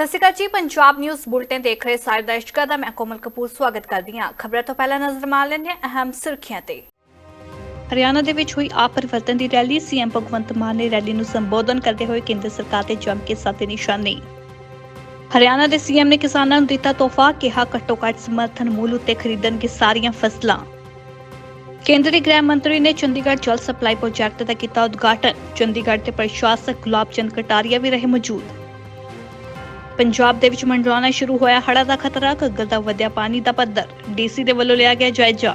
ਸਤਿ ਸ਼੍ਰੀ ਅਕਾਲ ਜੀ, Punjab news bulletin ਦੇਖ ਰਹੇ ਸਾਰੇ ਦਰਸ਼ਕਾਂ ਦਾ, ਮੈਂ ਕੋਮਲ ਕਪੂਰ ਸਵਾਗਤ ਕਰਦੀ ਹਾਂ। ਖਬਰਾਂ ਤੋਂ ਪਹਿਲਾਂ ਨਜ਼ਰ ਮਾਰ ਲੈਂਦੇ ਹਾਂ ਅਹਿਮ ਸੁਰਖੀਆਂ ਤੇ। ਹਰਿਆਣਾ ਦੇ ਵਿੱਚ ਹੋਈ ਆਪ ਪਰਿਵਰਤਨ ਦੀ ਰੈਲੀ, ਸੀਐਮ ਭਗਵੰਤ ਮਾਨ ਨੇ ਰੈਲੀ ਨੂੰ ਸੰਬੋਧਨ ਕਰਦੇ ਹੋਏ ਕੇਂਦਰ ਸਰਕਾਰ ਤੇ ਜੰਮ ਕੇ ਸਾਧੇ ਨਿਸ਼ਾਨੇ। ਹਰਿਆਣਾ ਦੇ ਸੀਐਮ ਨੇ ਕਿਸਾਨਾਂ ਨੂੰ ਦਿੱਤਾ ਤੋਹਫਾ, ਕਿਹਾ ਘੱਟੋ ਘੱਟ ਸਮਰਥਨ ਮੁੱਲ ਉੱਤੇ ਖਰੀਦਣਗੇ ਸਾਰੀਆਂ ਫਸਲਾਂ। ਕੇਂਦਰੀ ਗ੍ਰਹਿ ਮੰਤਰੀ ਨੇ ਚੰਡੀਗੜ੍ਹ ਜਲ ਸਪਲਾਈ ਪ੍ਰੋਜੈਕਟ ਦਾ ਕੀਤਾ ਉਦਘਾਟਨ। ਚੰਡੀਗੜ੍ਹ ਦੇ ਪ੍ਰਸ਼ਾਸਕ ਗੁਲਾਬ ਚੰਦ ਕਟਾਰੀਆ ਵੀ ਰਹੇ ਮੌਜੂਦ। ਪੰਜਾਬ ਦੇ ਵਿੱਚ ਮੰਡਰਾਉਣਾ ਸ਼ੁਰੂ ਹੋਇਆ। ਹੜ੍ਹਾਂ ਦਾ ਖਤਰਾ, ਘੱਗਰ ਦਾ ਵਧਿਆ ਪਾਣੀ ਦਾ ਪੱਧਰ। ਡੀਸੀ ਦੇ ਵੱਲੋਂ ਲਿਆ ਗਿਆ ਜਾਇਜ਼ਾ।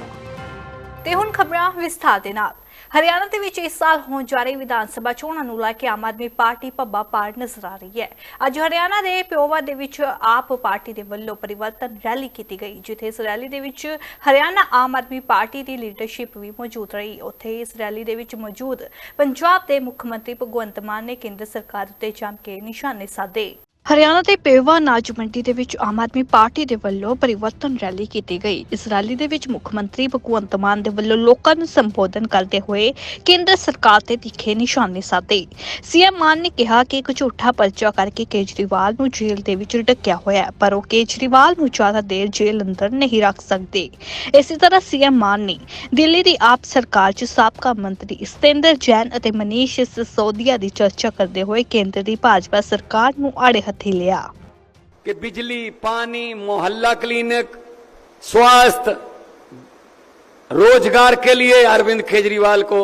ਤੇ ਹੁਣ ਖਬਰਾਂ ਵਿਸਥਾਰ ਦੇ ਨਾਲ। ਹਰਿਆਣਾ ਦੇ ਵਿੱਚ ਇਸ ਸਾਲ ਹੋਣ ਜਾ ਰਹੀ ਵਿਧਾਨ ਸਭਾ ਚੋਣਾਂ ਨੂੰ ਲੈ ਕੇ ਆਮ ਆਦਮੀ ਪਾਰਟੀ ਪੱਬਾ ਪਾਰ ਨਜ਼ਰ ਆ ਰਹੀ ਹੈ। ਅੱਜ ਹਰਿਆਣਾ ਦੇ ਪਿਓਵਾ ਦੇ ਵਿੱਚ ਆਪ ਪਾਰਟੀ ਦੇ ਵੱਲੋਂ ਪਰਿਵਰਤਨ ਰੈਲੀ ਕੀਤੀ ਗਈ, ਜਿੱਥੇ ਇਸ ਰੈਲੀ ਦੇ ਵਿੱਚ ਹਰਿਆਣਾ ਆਮ ਆਦਮੀ ਪਾਰਟੀ ਦੀ ਲੀਡਰਸ਼ਿਪ ਵੀ ਮੌਜੂਦ ਰਹੀ। ਉੱਥੇ ਇਸ ਰੈਲੀ ਦੇ ਵਿੱਚ ਮੌਜੂਦ ਪੰਜਾਬ ਦੇ ਮੁੱਖ ਮੰਤਰੀ ਭਗਵੰਤ ਮਾਨ ਨੇ ਕੇਂਦਰ ਸਰਕਾਰ ਉੱਤੇ ਜੰਮ ਕੇ ਨਿਸ਼ਾਨੇ ਸਾਧੇ। ਹਰਿਆਣਾ ਦੇ ਪੇਵਾ ਨਾਜ ਮੰਡੀ ਦੇ ਵਿੱਚ ਆਮ ਆਦਮੀ ਪਾਰਟੀ ਦੇ ਵੱਲੋਂ ਪਰਿਵਰਤਨ ਰੈਲੀ ਕੀਤੀ ਗਈ। ਇਸ ਰੈਲੀ ਦੇ ਵਿੱਚ ਮੁੱਖ ਮੰਤਰੀ ਭਗਵੰਤ ਮਾਨ ਦੇ ਵੱਲੋਂ ਲੋਕਾਂ ਨੂੰ ਸੰਬੋਧਨ ਕਰਦੇ ਹੋਏ ਕੇਂਦਰ ਸਰਕਾਰ ਤੇ ਤਿੱਖੇ ਨਿਸ਼ਾਨੇ ਸਾਧੇ। ਸੀਐਮ ਮਾਨ ਨੇ ਕਿਹਾ ਕਿ ਇੱਕ ਝੂਠਾ ਪਰਚਾ ਕਰਕੇ ਕੇਜਰੀਵਾਲ ਨੂੰ ਜੇਲ੍ਹ ਦੇ ਵਿੱਚ ਢੱਕਿਆ ਹੋਇਆ ਪਰ ਉਹ ਕੇਜਰੀਵਾਲ ਨੂੰ ਜ਼ਿਆਦਾ ਦੇਰ ਜੇਲ੍ਹ ਅੰਦਰ ਨਹੀਂ ਰੱਖ ਸਕਦੇ। ਇਸੇ ਤਰ੍ਹਾਂ ਸੀਐਮ ਮਾਨ ਨੇ ਦਿੱਲੀ ਦੀ ਆਪ ਸਰਕਾਰ 'ਚ ਸਾਬਕਾ ਮੰਤਰੀ ਸਤਿੰਦਰ ਜੈਨ ਅਤੇ ਮਨੀਸ਼ ਸਿਸੋਦੀਆ ਦੀ ਚਰਚਾ ਕਰਦੇ ਹੋਏ ਕੇਂਦਰ ਦੀ ਭਾਜਪਾ ਸਰਕਾਰ ਨੂੰ ਆੜੇ નથી लिया। कि बिजली, पानी, मोहल्ला क्लिनिक, स्वास्थ्य, रोज़गार के लिए अरविंद केजरीवाल को,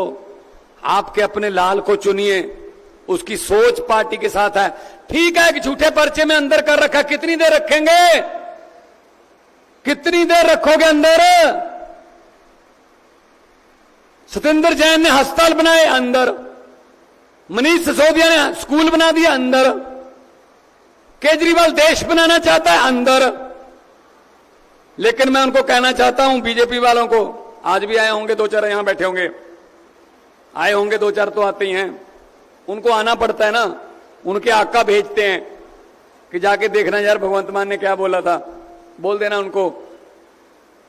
आपके अपने लाल को चुनिए। उसकी सोच पार्टी के साथ है। ठीक है कि झूठे पर्चे में अंदर कर रखा, कितनी देर रखेंगे? कितनी देर रखोगे अंदर? सतेंद्र जैन ने अस्पताल बनाए अंदर। मनीष सिसोदिया ने स्कूल बना दिया अंदर। केजरीवाल देश बनाना चाहता है अंदर। लेकिन मैं उनको कहना चाहता हूँ, बीजेपी वालों को, आज भी आए होंगे दो चार यहाँ बैठे होंगे। आए होंगे दो चार तो आते ही हैं। उनको आना पड़ता है ना, उनके आका भेजते हैं कि जाके देखना यार, भगवंत मान ने क्या बोला था। बोल देना उनको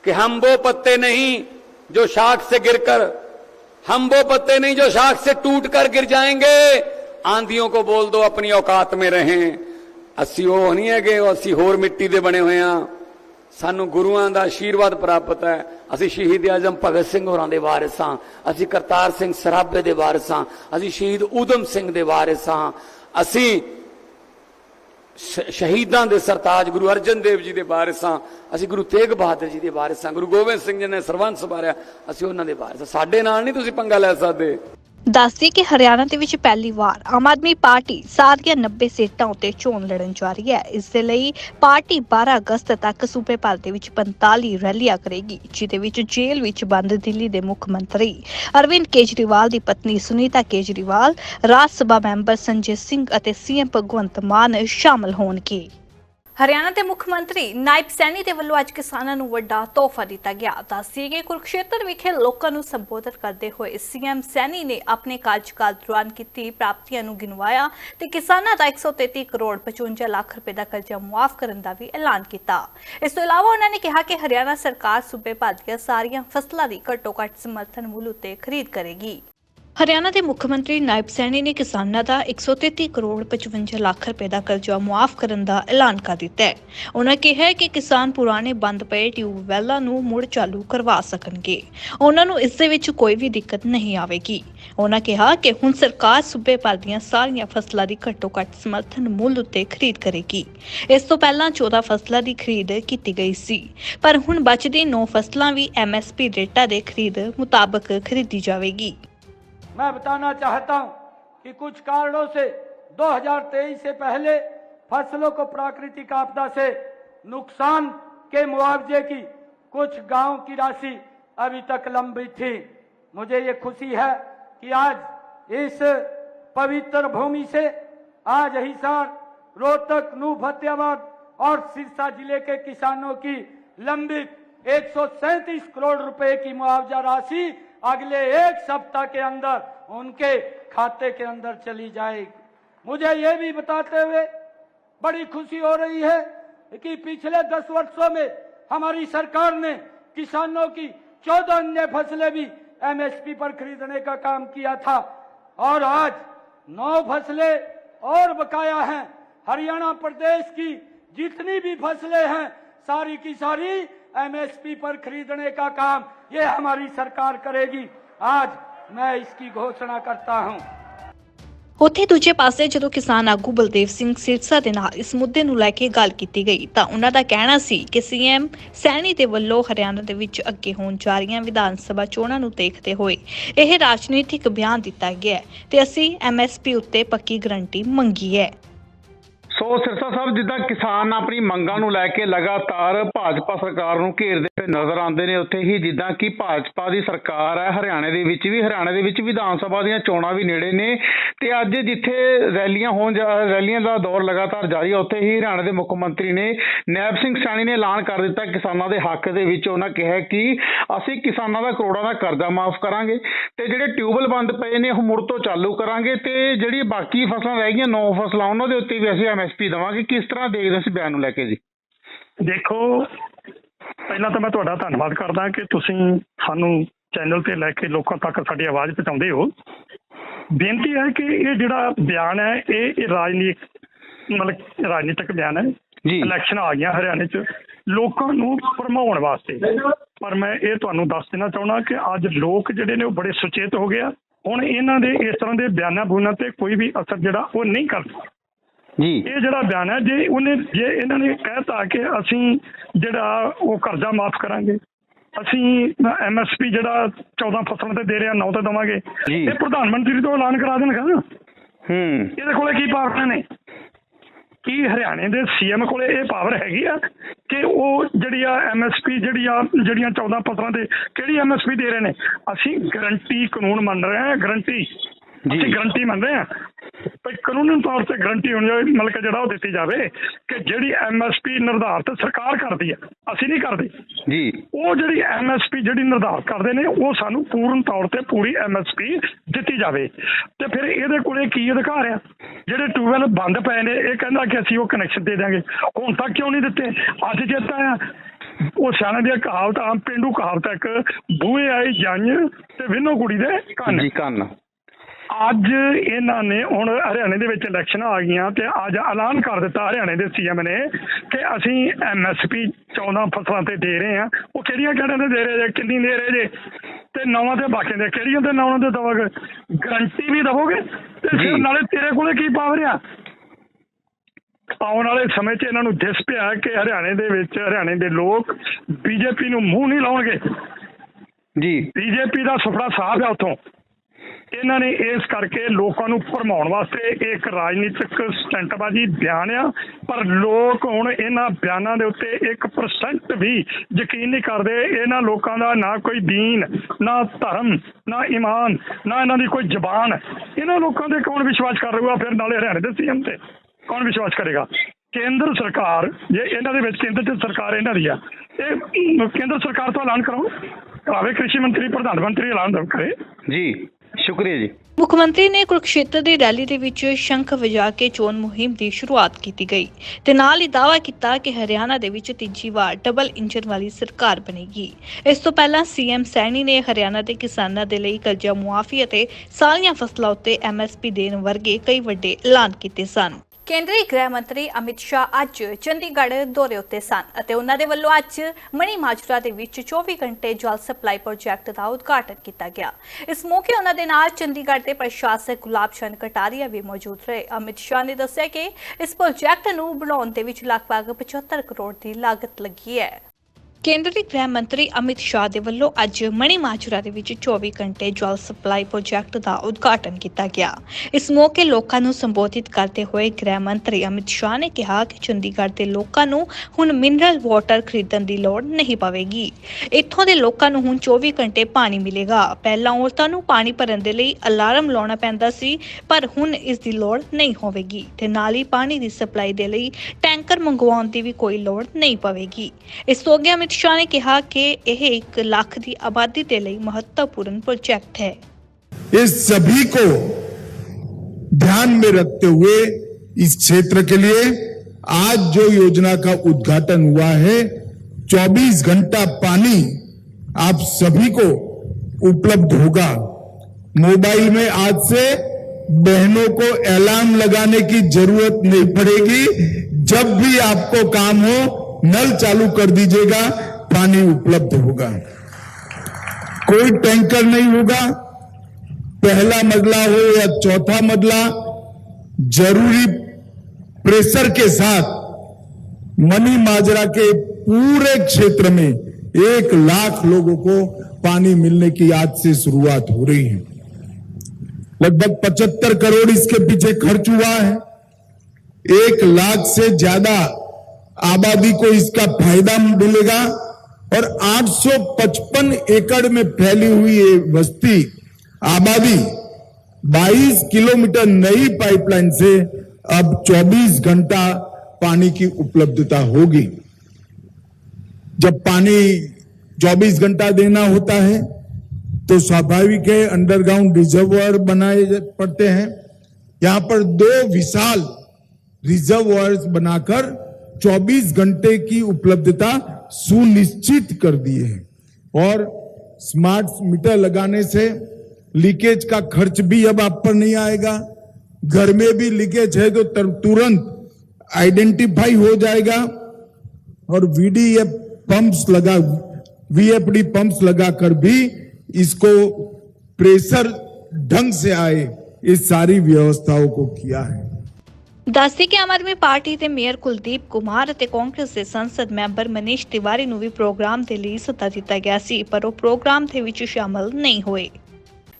कि हम वो पत्ते नहीं जो शाख से गिरकर, हम वो पत्ते नहीं जो शाख से टूट कर गिर जाएँगे। आंधियों को बोल दो, अपनी औकात में रहें। ਅਸੀਂ ਉਹ ਨਹੀਂ ਹੈਗੇ, ਉਹ ਅਸੀਂ ਹੋਰ ਮਿੱਟੀ ਦੇ ਬਣੇ ਹੋਏ ਆ ਸਾਨੂੰ ਗੁਰੂਆਂ ਦਾ ਆਸ਼ੀਰਵਾਦ ਪ੍ਰਾਪਤ ਹੈ। ਅਸੀਂ ਸ਼ਹੀਦ ਆਜ਼ਮ ਭਗਤ ਸਿੰਘ ਹੋਰਾਂ ਦੇ ਵਾਰਿਸ ਹਾਂ। ਅਸੀਂ ਕਰਤਾਰ ਸਿੰਘ ਸਰਾਭੇ ਦੇ ਵਾਰਿਸ ਹਾਂ। ਅਸੀਂ ਸ਼ਹੀਦ ਊਧਮ ਸਿੰਘ ਦੇ ਵਾਰਿਸ ਹਾਂ। ਅਸੀਂ ਸ਼ਹੀਦਾਂ ਦੇ ਸਰਤਾਜ ਗੁਰੂ ਅਰਜਨ ਦੇਵ ਜੀ ਦੇ ਵਾਰਿਸ ਹਾਂ। ਅਸੀਂ ਗੁਰੂ ਤੇਗ ਬਹਾਦਰ ਜੀ ਦੇ ਵਾਰਿਸ ਹਾਂ। ਗੁਰੂ ਗੋਬਿੰਦ ਸਿੰਘ ਜੀ ਨੇ ਸਰਵੰਸ ਸਵਾਰਿਆ। ਅਸੀਂ ਉਹਨਾਂ ਦੇ ਵਾਰਿਸ ਹਾਂ। ਸਾਡੇ ਨਾਲ ਨਹੀਂ ਤੁਸੀਂ ਪੰਗਾ ਲੈ ਸਕਦੇ। ਦੱਸਦੀ ਕਿ ਹਰਿਆਣਾ ਦੇ ਵਿੱਚ ਪਹਿਲੀ ਵਾਰ ਆਮ ਆਦਮੀ ਪਾਰਟੀ ਸਾਰੀਆਂ 90 ਸੀਟਾਂ ਉੱਤੇ ਚੋਣ ਲੜਨ ਜਾ ਰਹੀ ਹੈ। ਇਸ ਦੇ ਲਈ ਪਾਰਟੀ 12 ਅਗਸਤ ਤੱਕ ਸੂਬੇ ਭਰ ਦੇ ਵਿੱਚ 45 ਰੈਲੀਆਂ ਕਰੇਗੀ, ਜਿਹਦੇ ਵਿੱਚ ਜੇਲ੍ਹ ਵਿੱਚ ਬੰਦ ਦਿੱਲੀ ਦੇ ਮੁੱਖ ਮੰਤਰੀ ਅਰਵਿੰਦ ਕੇਜਰੀਵਾਲ ਦੀ ਪਤਨੀ ਸੁਨੀਤਾ ਕੇਜਰੀਵਾਲ, ਰਾਜ ਸਭਾ ਮੈਂਬਰ ਸੰਜੇ ਸਿੰਘ ਅਤੇ ਸੀਐਮ ਭਗਵੰਤ ਮਾਨ ਸ਼ਾਮਲ ਹੋਣਗੇ। ਹਰਿਆਣਾ ਦੇ ਮੁੱਖ ਮੰਤਰੀ ਨਾਇਬ ਸੈਣੀ ਦੇ ਵੱਲੋਂ ਅੱਜ ਕਿਸਾਨਾਂ ਨੂੰ ਵੱਡਾ ਤੋਹਫਾ ਦਿੱਤਾ ਗਿਆ। ਦੱਸਿਏ ਕਿ ਕੁਰਕਸ਼ੇਤਰ ਵਿਖੇ ਲੋਕਾਂ ਨੂੰ ਸੰਬੋਧਨ ਕਰਦੇ ਹੋਏ ਸੀਐਮ ਸੈਣੀ ਨੇ ਆਪਣੇ ਕਾਰਜਕਾਲ ਦੌਰਾਨ ਕੀਤੀ ਪ੍ਰਾਪਤੀਆਂ ਨੂੰ ਗਿਣਵਾਇਆ ਤੇ ਕਿਸਾਨਾਂ ਦਾ 133 ਕਰੋੜ 55 ਲੱਖ ਰੁਪਏ ਦਾ ਕਰਜ਼ਾ ਮੁਆਫ ਕਰਨ ਦਾ ਵੀ ਐਲਾਨ ਕੀਤਾ। ਇਸ ਤੋਂ ਇਲਾਵਾ ਉਹਨਾਂ ਨੇ ਕਿਹਾ ਕਿ ਹਰਿਆਣਾ ਸਰਕਾਰ ਸੂਬੇ ਭਰ ਦੀਆਂ ਸਾਰੀਆਂ ਫਸਲਾਂ ਦੀ ਘੱਟੋ ਘੱਟ ਸਮਰਥਨ ਮੁੱਲ ਉੱਤੇ ਖਰੀਦ ਕਰੇਗੀ। ਹਰਿਆਣਾ ਦੇ ਮੁੱਖ ਮੰਤਰੀ ਨਾਇਬ ਸੈਣੀ ਨੇ ਕਿਸਾਨਾਂ ਦਾ 133 ਕਰੋੜ 55 ਲੱਖ ਰੁਪਏ ਦਾ ਕਰਜ਼ਾ ਮੁਆਫ ਕਰਨ ਦਾ ਐਲਾਨ ਕਰ ਦਿੱਤਾ ਹੈ। ਉਹਨਾਂ ਕਿਹਾ ਕਿ ਕਿਸਾਨ ਪੁਰਾਣੇ ਬੰਦ ਪਏ ਟਿਊਬਵੈੱਲਾਂ ਨੂੰ ਮੁੜ ਚਾਲੂ ਕਰਵਾ ਸਕਣਗੇ। ਉਹਨਾਂ ਨੂੰ ਇਸ ਦੇ ਵਿੱਚ ਕੋਈ ਵੀ ਦਿੱਕਤ ਨਹੀਂ ਆਵੇਗੀ। ਉਹਨਾਂ ਕਿਹਾ ਕਿ ਹੁਣ ਸਰਕਾਰ ਸੂਬੇ ਭਰ ਦੀਆਂ ਸਾਰੀਆਂ ਫਸਲਾਂ ਦੀ ਘੱਟੋ ਘੱਟ ਸਮਰਥਨ ਮੁੱਲ ਉੱਤੇ ਖਰੀਦ ਕਰੇਗੀ। ਇਸ ਤੋਂ ਪਹਿਲਾਂ 14 ਫਸਲਾਂ ਦੀ ਖਰੀਦ ਕੀਤੀ ਗਈ ਸੀ। ਪਰ ਹੁਣ ਬਚਦੀ 9 ਫਸਲਾਂ ਵੀ ਐਮਐਸਪੀ ਡੇਟਾ ਦੇ ਖਰੀਦ ਮੁਤਾਬਕ ਖਰੀਦੀ ਜਾਵੇਗੀ। मैं बताना चाहता हूँ कि कुछ कारणों से 2023 से पहले फ़सलों को प्राकृतिक आपदा से नुकसान के मुआवजे की कुछ गाँव की राशि अभी तक लंबी थी। मुझे ये खुशी है कि आज इस पवित्र भूमि से आज हिसार, रोहतक नू फतेहाबाद और सिरसा ज़िले के किसानों की लंबित एक करोड़ रुपए की मुआवजा राशि अगले एक सप्ताह के अंदर उनके खाते के अंदर चली जाएगी। मुझे ये भी बताते हुए बड़ी खुशी हो रही है कि पिछले दस वर्षों में हमारी सरकार ने किसानों की चौदह अन्य फ़सलें भी एमएसपी पर खरीदने का काम किया था और आज नौ फ़सलें और बकाया हैं। हरियाणा प्रदेश की जितनी भी फ़सलें हैं, सारी की सारी एमएसपी पर खरीदने का काम ये हमारी सरकार करेगी आज मैं इसकी घोषणा करता हूं ਉੱਥੇ ਦੂਜੇ ਪਾਸੇ ਜਦੋਂ ਕਿਸਾਨ ਆਗੂ ਬਲਦੇਵ ਸਿੰਘ ਸਿਰਸਾ ਦੇ ਨਾਲ ਇਸ ਮੁੱਦੇ ਨੂੰ ਲੈ ਕੇ ਗੱਲ ਕੀਤੀ ਗਈ ਤਾਂ ਉਹਨਾਂ ਦਾ ਕਹਿਣਾ ਸੀ ਕਿ ਸੀਐਮ ਸੈਣੀ ਦੇ ਵੱਲੋਂ ਹਰਿਆਣਾ ਦੇ ਵਿੱਚ ਅੱਗੇ ਹੋਣ ਜਾ ਰਹੀਆਂ ਵਿਧਾਨ ਸਭਾ ਚੋਣਾਂ ਨੂੰ ਦੇਖਦੇ ਹੋਏ ਇਹ ਰਾਜਨੀਤਿਕ ਬਿਆਨ ਦਿੱਤਾ ਗਿਆ ਹੈ ਤੇ ਅਸੀਂ ਐਮਐਸਪੀ ਉੱਤੇ ਪੱਕੀ ਗਰੰਟੀ ਮੰਗੀ ਹੈ ਸੋ ਸਿਰਸਾ ਸਾਹਿਬ, ਜਿੱਦਾਂ ਕਿਸਾਨ ਆਪਣੀ ਮੰਗਾਂ ਨੂੰ ਲੈ ਕੇ ਲਗਾਤਾਰ ਭਾਜਪਾ ਸਰਕਾਰ ਨੂੰ ਘੇਰਦੇ ਹੋਏ ਨਜ਼ਰ ਆਉਂਦੇ ਨੇ, ਉੱਥੇ ਹੀ ਜਿੱਦਾਂ ਕਿ ਭਾਜਪਾ ਦੀ ਸਰਕਾਰ ਹੈ, ਹਰਿਆਣੇ ਦੇ ਵਿੱਚ ਵੀ, ਹਰਿਆਣੇ ਦੇ ਵਿੱਚ ਵਿਧਾਨ ਸਭਾ ਦੀਆਂ ਚੋਣਾਂ ਵੀ ਨੇੜੇ ਨੇ ਤੇ ਅੱਜ ਜਿੱਥੇ ਰੈਲੀਆਂ ਹੋਣ ਜਾ, ਰੈਲੀਆਂ ਦਾ ਦੌਰ ਲਗਾਤਾਰ ਜਾਰੀ ਹੈ ਉੱਥੇ ਹੀ ਹਰਿਆਣੇ ਦੇ ਮੁੱਖ ਮੰਤਰੀ ਨੇ ਨੈਬ ਸਿੰਘ ਸੈਣੀ ਨੇ ਐਲਾਨ ਕਰ ਦਿੱਤਾ, ਕਿਸਾਨਾਂ ਦੇ ਹੱਕ ਦੇ ਵਿੱਚ ਉਹਨਾਂ ਕਿਹਾ ਕਿ ਅਸੀਂ ਕਿਸਾਨਾਂ ਦਾ ਕਰੋੜਾਂ ਦਾ ਕਰਜ਼ਾ ਮਾਫ ਕਰਾਂਗੇ ਤੇ ਜਿਹੜੇ ਟਿਊਬਲ ਬੰਦ ਪਏ ਨੇ, ਉਹ ਮੁੜ ਤੋਂ ਚਾਲੂ ਕਰਾਂਗੇ ਤੇ ਜਿਹੜੀ ਬਾਕੀ ਫਸਲਾਂ ਰਹਿ ਗਈਆਂ, ਨੌ ਫਸਲਾਂ, ਉਹਨਾਂ ਦੇ ਉੱਤੇ ਵੀ ਅਸੀਂ ਐਮਐਸਪੀ ਦੇਵਾਂਗੇ ਕਿਸ ਤਰ੍ਹਾਂ ਦੇਖਦੇ ਇਸ ਬਿਆਨ ਨੂੰ ਲੈ ਕੇ ਜੀ? ਦੇਖੋ ਪਹਿਲਾਂ ਤਾਂ ਮੈਂ ਤੁਹਾਡਾ ਧੰਨਵਾਦ ਕਰਦਾ ਕਿ ਤੁਸੀਂ ਸਾਨੂੰ ਚੈਨਲ ਤੇ ਲੈ ਕੇ ਲੋਕਾਂ ਤੱਕ ਸਾਡੀ ਆਵਾਜ਼ ਪਹੁੰਚਾਉਂਦੇ ਹੋ। ਬੇਨਤੀ ਹੈ ਕਿ ਇਹ ਜਿਹੜਾ ਬਿਆਨ ਹੈ ਇਹ ਰਾਜਨੀਤਿਕ ਮਤਲਬ ਰਾਜਨੀਤਿਕ ਬਿਆਨ ਹੈ। ਜੀ। ਇਲੈਕਸ਼ਨ ਆ ਗਈਆਂ ਹਰਿਆਣੇ 'ਚ। ਲੋਕਾਂ ਨੂੰ ਭਰਮਾਉਣ ਵਾਸਤੇ। ਪਰ ਮੈਂ ਇਹ ਤੁਹਾਨੂੰ ਦੱਸ ਦੇਣਾ ਚਾਹੁੰਦਾ ਕਿ ਅੱਜ ਲੋਕ ਜਿਹੜੇ ਨੇ ਉਹ ਬੜੇ ਸੁਚੇਤ ਹੋ ਗਏ ਆ। ਹੁਣ ਇਹਨਾਂ ਦੇ ਇਸ ਤਰ੍ਹਾਂ ਦੇ ਬਿਆਨਾਂ ਬੁਨਾਂ ਤੇ ਕੋਈ ਵੀ ਅਸਰ ਜਿਹੜਾ ਉਹ ਨਹੀਂ ਕਰਦਾ ਜੀ। ਇਹ ਜਿਹੜਾ ਬਿਆਨ ਹੈ ਜੇ ਉਹਨੇ ਜੇ ਇਹਨਾਂ ਨੇ ਕਹਿਤਾ ਕਿ ਅਸੀਂ ਜਿਹੜਾ ਉਹ ਕਰਜ਼ਾ ਮਾਫ ਕਰਾਂਗੇ ਅਸੀਂ ਐਮਐਸਪੀ ਜਿਹੜਾ 14 ਫਸਲਾਂ ਤੇ ਦੇ ਰਿਹਾ 9 ਤੇ ਦਵਾਂਗੇ। ਇਹ ਪ੍ਰਧਾਨ ਮੰਤਰੀ ਤੋਂ ਐਲਾਨ ਕਰਾ ਦੇਣਗਾ ਹੂੰ। ਇਹਦੇ ਕੋਲੇ ਕੀ ਪਾਵਰ ਨੇ? ਕੀ ਹਰਿਆਣੇ ਦੇ ਸੀਐਮ ਕੋਲੇ ਇਹ ਪਾਵਰ ਹੈਗੀ ਆ ਕਿ ਉਹ ਜਿਹੜੀ ਆ ਐਮਐਸਪੀ ਜਿਹੜੀ ਆ ਜਿਹੜੀਆਂ 14 ਫਸਲਾਂ ਤੇ ਕਿਹੜੀ ਐਮਐਸਪੀ ਦੇ ਰਹੇ ਨੇ? ਅਸੀਂ ਗਰੰਟੀ ਕਾਨੂੰਨ ਮੰਨ ਰਹੇ ਹਾਂ ਗਰੰਟੀ ਅਸੀਂ ਗਰੰਟੀ ਰਹੇ ਹਾਂ। ਪਰ ਕਾਨੂੰਨੀ ਤੌਰ ਤੇ ਗਰੰਟੀ ਹੋਣੀ ਚਾਹੀਦੀ ਮਤਲਬ ਕਿ ਜਿਹੜਾ ਉਹ ਦਿੱਤੀ ਜਾਵੇ ਕਿ ਜਿਹੜੀ ਐਮਐਸਪੀ ਨਿਰਧਾਰਤ ਸਰਕਾਰ ਕਰਦੀ ਹੈ ਅਸੀਂ ਨਹੀਂ ਕਰਦੇ। ਜੀ। ਉਹ ਜਿਹੜੀ ਐਮਐਸਪੀ ਜਿਹੜੀ ਨਿਰਧਾਰਤ ਕਰਦੇ ਨੇ ਉਹ ਸਾਨੂੰ ਪੂਰਨ ਤੌਰ ਤੇ ਪੂਰੀ ਐਮਐਸਪੀ ਦਿੱਤੀ ਜਾਵੇ। ਤੇ ਫਿਰ ਇਹਦੇ ਕੋਲੇ ਕੀ ਅਧਿਕਾਰ ਆ? ਜਿਹੜੇ ਟਿਊਬਵੈਲ ਬੰਦ ਪਏ ਨੇ ਇਹ ਕਹਿੰਦਾ ਕਿ ਅਸੀਂ ਉਹ ਕਨੈਕਸ਼ਨ ਦੇ ਦਾਂਗੇ ਹੁਣ ਤੱਕ ਕਿਉਂ ਨਹੀਂ ਦਿੱਤੇ? ਅੱਜ ਚੇਤਾ ਆ ਉਹ ਸਿਆਣੇ ਦੀ ਕਹਾਵਤ ਆਮ ਪਿੰਡੂ ਕਹਾਵਤ ਇੱਕ ਬੂਹੇ ਆਈ ਜੰਝ ਤੇ ਵਿਨੋ ਕੁੜੀ ਦੇ ਕੰਨ। ਜੀ ਕੰਨ। ਅੱਜ ਇਹਨਾਂ ਨੇ ਹੁਣ ਹਰਿਆਣੇ ਦੇ ਵਿੱਚ ਇਲੈਕਸ਼ਨਾਂ ਆ ਗਈਆਂ ਤੇ ਅੱਜ ਐਲਾਨ ਕਰ ਦਿੱਤਾ ਹਰਿਆਣੇ ਦੇ ਸੀਐਮ ਨੇ ਕਿ ਅਸੀਂ ਐਮਐਸਪੀ 14 ਫਸਲਾਂ ਤੇ ਦੇ ਰਹੇ ਹਾਂ। ਉਹ ਕਿਹੜੀਆਂ ਕਿਹੜੀਆਂ ਤੇ ਦੇ ਰਹੇ ਜੇ? ਕਿੰਨੀ ਦੇ ਰਹੇ ਜੇ? ਤੇ ਨਵਾਂ ਤੇ ਬਾਕੀ ਦੇ ਕਿਹੜੀਆਂ ਤੇ ਨਵਾਂ ਤੇ ਦਵਾਂਗੇ? ਗਰੰਟੀ ਵੀ ਦਵੋਗੇ? ਤੇ ਫਿਰ। ਨਾਲੇ ਤੇਰੇ ਕੋਲੇ ਕੀ ਪਾਵਰ ਆ? ਆਉਣ ਵਾਲੇ ਸਮੇਂ 'ਚ ਇਹਨਾਂ ਨੂੰ ਦਿਸ ਪਿਆ ਕਿ ਹਰਿਆਣੇ ਦੇ ਵਿੱਚ ਹਰਿਆਣੇ ਦੇ ਲੋਕ ਬੀਜੇਪੀ ਨੂੰ ਮੂੰਹ ਨਹੀਂ ਲਾਉਣਗੇ। ਜੀ। ਬੀਜੇਪੀ ਦਾ ਸੁਪਨਾ ਸਾਫ਼ ਹੈ ਉੱਥੋਂ। ਇਹਨਾਂ ਨੇ ਇਸ ਕਰਕੇ ਲੋਕਾਂ ਨੂੰ ਭਰਮਾਉਣ ਵਾਸਤੇ ਇੱਕ ਰਾਜਨੀਤਿਕ ਸਟੰਟਬਾਜ਼ੀ ਬਿਆਨ ਆ, ਪਰ ਲੋਕ ਹੁਣ ਇਹਨਾਂ ਬਿਆਨਾਂ ਦੇ ਉੱਤੇ 1% ਵੀ ਯਕੀਨ ਨਹੀਂ ਕਰਦੇ। ਇਹਨਾਂ ਲੋਕਾਂ ਦਾ ਨਾ ਕੋਈ ਦੀਨ, ਨਾ ਧਰਮ, ਨਾ ਈਮਾਨ ਨਾ ਇਹਨਾਂ ਦੀ ਕੋਈ ਜ਼ਬਾਨ। ਇਹਨਾਂ ਲੋਕਾਂ ਦੇ ਕੌਣ ਵਿਸ਼ਵਾਸ ਕਰ ਰਿਹਾ ਫਿਰ ਨਾਲੇ ਹਰਿਆਣੇ ਦੇ ਸੀਐਮ ਤੇ ਕੌਣ ਵਿਸ਼ਵਾਸ ਕਰੇਗਾ? ਕੇਂਦਰ ਸਰਕਾਰ, ਜੇ ਇਹਨਾਂ ਦੇ ਵਿੱਚ ਕੇਂਦਰ ਚ ਸਰਕਾਰ ਇਹਨਾਂ ਦੀ ਆ, ਇਹ ਕੇਂਦਰ ਸਰਕਾਰ ਤੋਂ ਐਲਾਨ ਕਰੋ ਭਾਵੇਂ ਕ੍ਰਿਸ਼ੀ ਮੰਤਰੀ, ਪ੍ਰਧਾਨ ਮੰਤਰੀ ਐਲਾਨ ਕਰੇ। ਜੀ। ਸ਼ੁਕਰੀਆ ਜੀ। ਮੁੱਖ ਮੰਤਰੀ ਨੇ ਕੁਰੂਕਸ਼ੇਤਰ ਦੀ ਰੈਲੀ ਦੇ ਵਿੱਚ ਸ਼ੰਖ ਵਜਾ ਕੇ ਚੋਣ ਮੁਹਿੰਮ ਦੀ ਸ਼ੁਰੂਆਤ ਕੀਤੀ ਗਈ ਤੇ ਨਾਲ ਹੀ ਦਾਅਵਾ ਕੀਤਾ ਕਿ ਹਰਿਆਣਾ ਦੇ ਵਿੱਚ ਤੀਜੀ ਵਾਰ ਡਬਲ ਇੰਜਨ ਵਾਲੀ ਸਰਕਾਰ ਬਣੇਗੀ। ਇਸ ਤੋਂ ਪਹਿਲਾਂ ਸੀਐਮ ਸੈਣੀ ਨੇ ਹਰਿਆਣਾ ਦੇ ਕਿਸਾਨਾਂ ਦੇ ਲਈ ਕਰਜ਼ਾ ਮੁਆਫੀ ਅਤੇ ਸਾਰੀਆਂ ਫਸਲਾਂ ਉੱਤੇ ਐਮਐਸਪੀ ਦੇਣ ਵਰਗੇ ਕਈ ਵੱਡੇ ਐਲਾਨ ਕੀਤੇ ਸਨ। ਕੇਂਦਰੀ ਗ੍ਰਹਿ ਮੰਤਰੀ ਅਮਿਤ ਸ਼ਾਹ ਅੱਜ ਚੰਡੀਗੜ੍ਹ ਦੌਰੇ ਉੱਤੇ ਸਨ ਅਤੇ ਉਹਨਾਂ ਦੇ ਵੱਲੋਂ ਅੱਜ ਮਣੀ ਮਾਜਰਾ ਦੇ ਵਿੱਚ 24 ਘੰਟੇ ਜਲ ਸਪਲਾਈ ਪ੍ਰੋਜੈਕਟ ਦਾ ਉਦਘਾਟਨ ਕੀਤਾ ਗਿਆ। ਇਸ ਮੌਕੇ ਉਹਨਾਂ ਦੇ ਨਾਲ ਚੰਡੀਗੜ੍ਹ ਦੇ ਪ੍ਰਸ਼ਾਸਕ ਗੁਲਾਬ ਚੰਦ ਕਟਾਰੀਆ ਵੀ ਮੌਜੂਦ ਰਹੇ। ਅਮਿਤ ਸ਼ਾਹ ਨੇ ਦੱਸਿਆ ਕਿ ਇਸ ਪ੍ਰੋਜੈਕਟ ਨੂੰ ਬਣਾਉਣ ਦੇ ਵਿੱਚ ਲਗਭਗ 75 ਕਰੋੜ ਦੀ ਲਾਗਤ ਲੱਗੀ ਹੈ। ਕੇਂਦਰੀ ਗ੍ਰਹਿ ਮੰਤਰੀ ਅਮਿਤ ਸ਼ਾਹ ਦੇ ਵੱਲੋਂ ਅੱਜ ਮਣੀ ਮਾਜਰਾ ਦੇ ਵਿੱਚ 24 ਘੰਟੇ ਜਲ ਸਪਲਾਈ ਪ੍ਰੋਜੈਕਟ ਦਾ ਉਦਘਾਟਨ ਕੀਤਾ ਗਿਆ। ਇਸ ਮੌਕੇ ਲੋਕਾਂ ਨੂੰ ਸੰਬੋਧਿਤ ਕਰਦੇ ਹੋਏ ਗ੍ਰਹਿ ਮੰਤਰੀ ਅਮਿਤ ਸ਼ਾਹ ਨੇ ਕਿਹਾ ਕਿ ਚੰਡੀਗੜ੍ਹ ਦੇ ਲੋਕਾਂ ਨੂੰ ਹੁਣ ਮਿਨਰਲ ਵਾਟਰ ਖਰੀਦਣ ਦੀ ਲੋੜ ਨਹੀਂ ਪਵੇਗੀ। ਇੱਥੋਂ ਦੇ ਲੋਕਾਂ ਨੂੰ ਹੁਣ 24 ਘੰਟੇ ਪਾਣੀ ਮਿਲੇਗਾ। ਪਹਿਲਾਂ ਔਰਤਾਂ ਨੂੰ ਪਾਣੀ ਭਰਨ ਦੇ ਲਈ ਅਲਾਰਮ ਲਾਉਣਾ ਪੈਂਦਾ ਸੀ, ਪਰ ਹੁਣ ਇਸ ਦੀ ਲੋੜ ਨਹੀਂ ਹੋਵੇਗੀ ਤੇ ਨਾਲ ਹੀ ਪਾਣੀ ਦੀ ਸਪਲਾਈ ਦੇ ਲਈ ਟੈਂਕਰ ਮੰਗਵਾਉਣ ਦੀ ਵੀ ਕੋਈ ਲੋੜ ਨਹੀਂ ਪਵੇਗੀ। ਇਸ ਤੋਂ ਅੱਗੇ ਅਮਿਤ ਸ਼ਾਹ ਨੇ ਕਿਹਾ ਕਿ ਇਹ 1 ਲੱਖ ਦੀ ਆਬਾਦੀ ਦੇ ਲਈ ਮਹੱਤਵਪੂਰਨ ਪ੍ਰੋਜੈਕਟ ਹੈ इस सभी को ध्यान में रखते हुए इस क्षेत्र के लिए आज जो योजना का उद्घाटन हुआ है 24 घंटा पानी आप सभी को उपलब्ध होगा मोबाइल में आज से बहनों को अलार्म लगाने की जरूरत नहीं पड़ेगी जब भी आपको काम हो नल चालू कर दीजिएगा, पानी उपलब्ध होगा। कोई टैंकर नहीं होगा, पहला मजला हो या चौथा मजला, ज़रूरी प्रेशर के साथ मनी माजरा के पूरे क्षेत्र में एक लाख लोगों को पानी मिलने की आज से शुरुआत हो रही है। लगभग 75 करोड़ इसके पीछे खर्च हुआ है। एक लाख से ज़्यादा आबादी को इसका फ़ायदा मिलेगा। और 855 एकड़ में फैली हुई ये बस्ती, आबादी 22 किलोमीटर नई पाइपलाइन से अब 24 घंटा पानी की उपलब्धता होगी। जब पानी 24 घंटा देना होता है तो स्वाभाविक है, अंडरग्राउंड रिजर्वर बनाए पड़ते हैं। यहाँ पर दो विशाल रिजर्वर्स बनाकर 24 घंटे की उपलब्धता सुनिश्चित कर दी है। और स्मार्ट मीटर लगाने से लीकेज का खर्च भी अब आप पर नहीं आएगा। घर में भी लीकेज है तो तुरंत आइडेंटिफाई हो जाएगा और वीडीएफ पंप्स लगा वीएफडी पंप्स लगाकर भी इसको प्रेशर ढंग से आए, इस सारी व्यवस्थाओं को किया है। ਦੱਸਦੀ ਕਿ ਆਮ ਆਦਮੀ ਪਾਰਟੀ ਦੇ ਮੇਅਰ ਕੁਲਦੀਪ ਕੁਮਾਰ ਅਤੇ ਕਾਂਗਰਸ ਦੇ ਸੰਸਦ ਮੈਂਬਰ ਮਨੀਸ਼ ਤਿਵਾਰੀ ਨੂੰ ਵੀ ਪ੍ਰੋਗਰਾਮ ਦੇ ਲਈ ਸੱਦਾ ਦਿੱਤਾ ਗਿਆ ਸੀ, ਪਰ ਉਹ ਪ੍ਰੋਗਰਾਮ ਦੇ ਵਿੱਚ ਸ਼ਾਮਲ ਨਹੀਂ ਹੋਏ।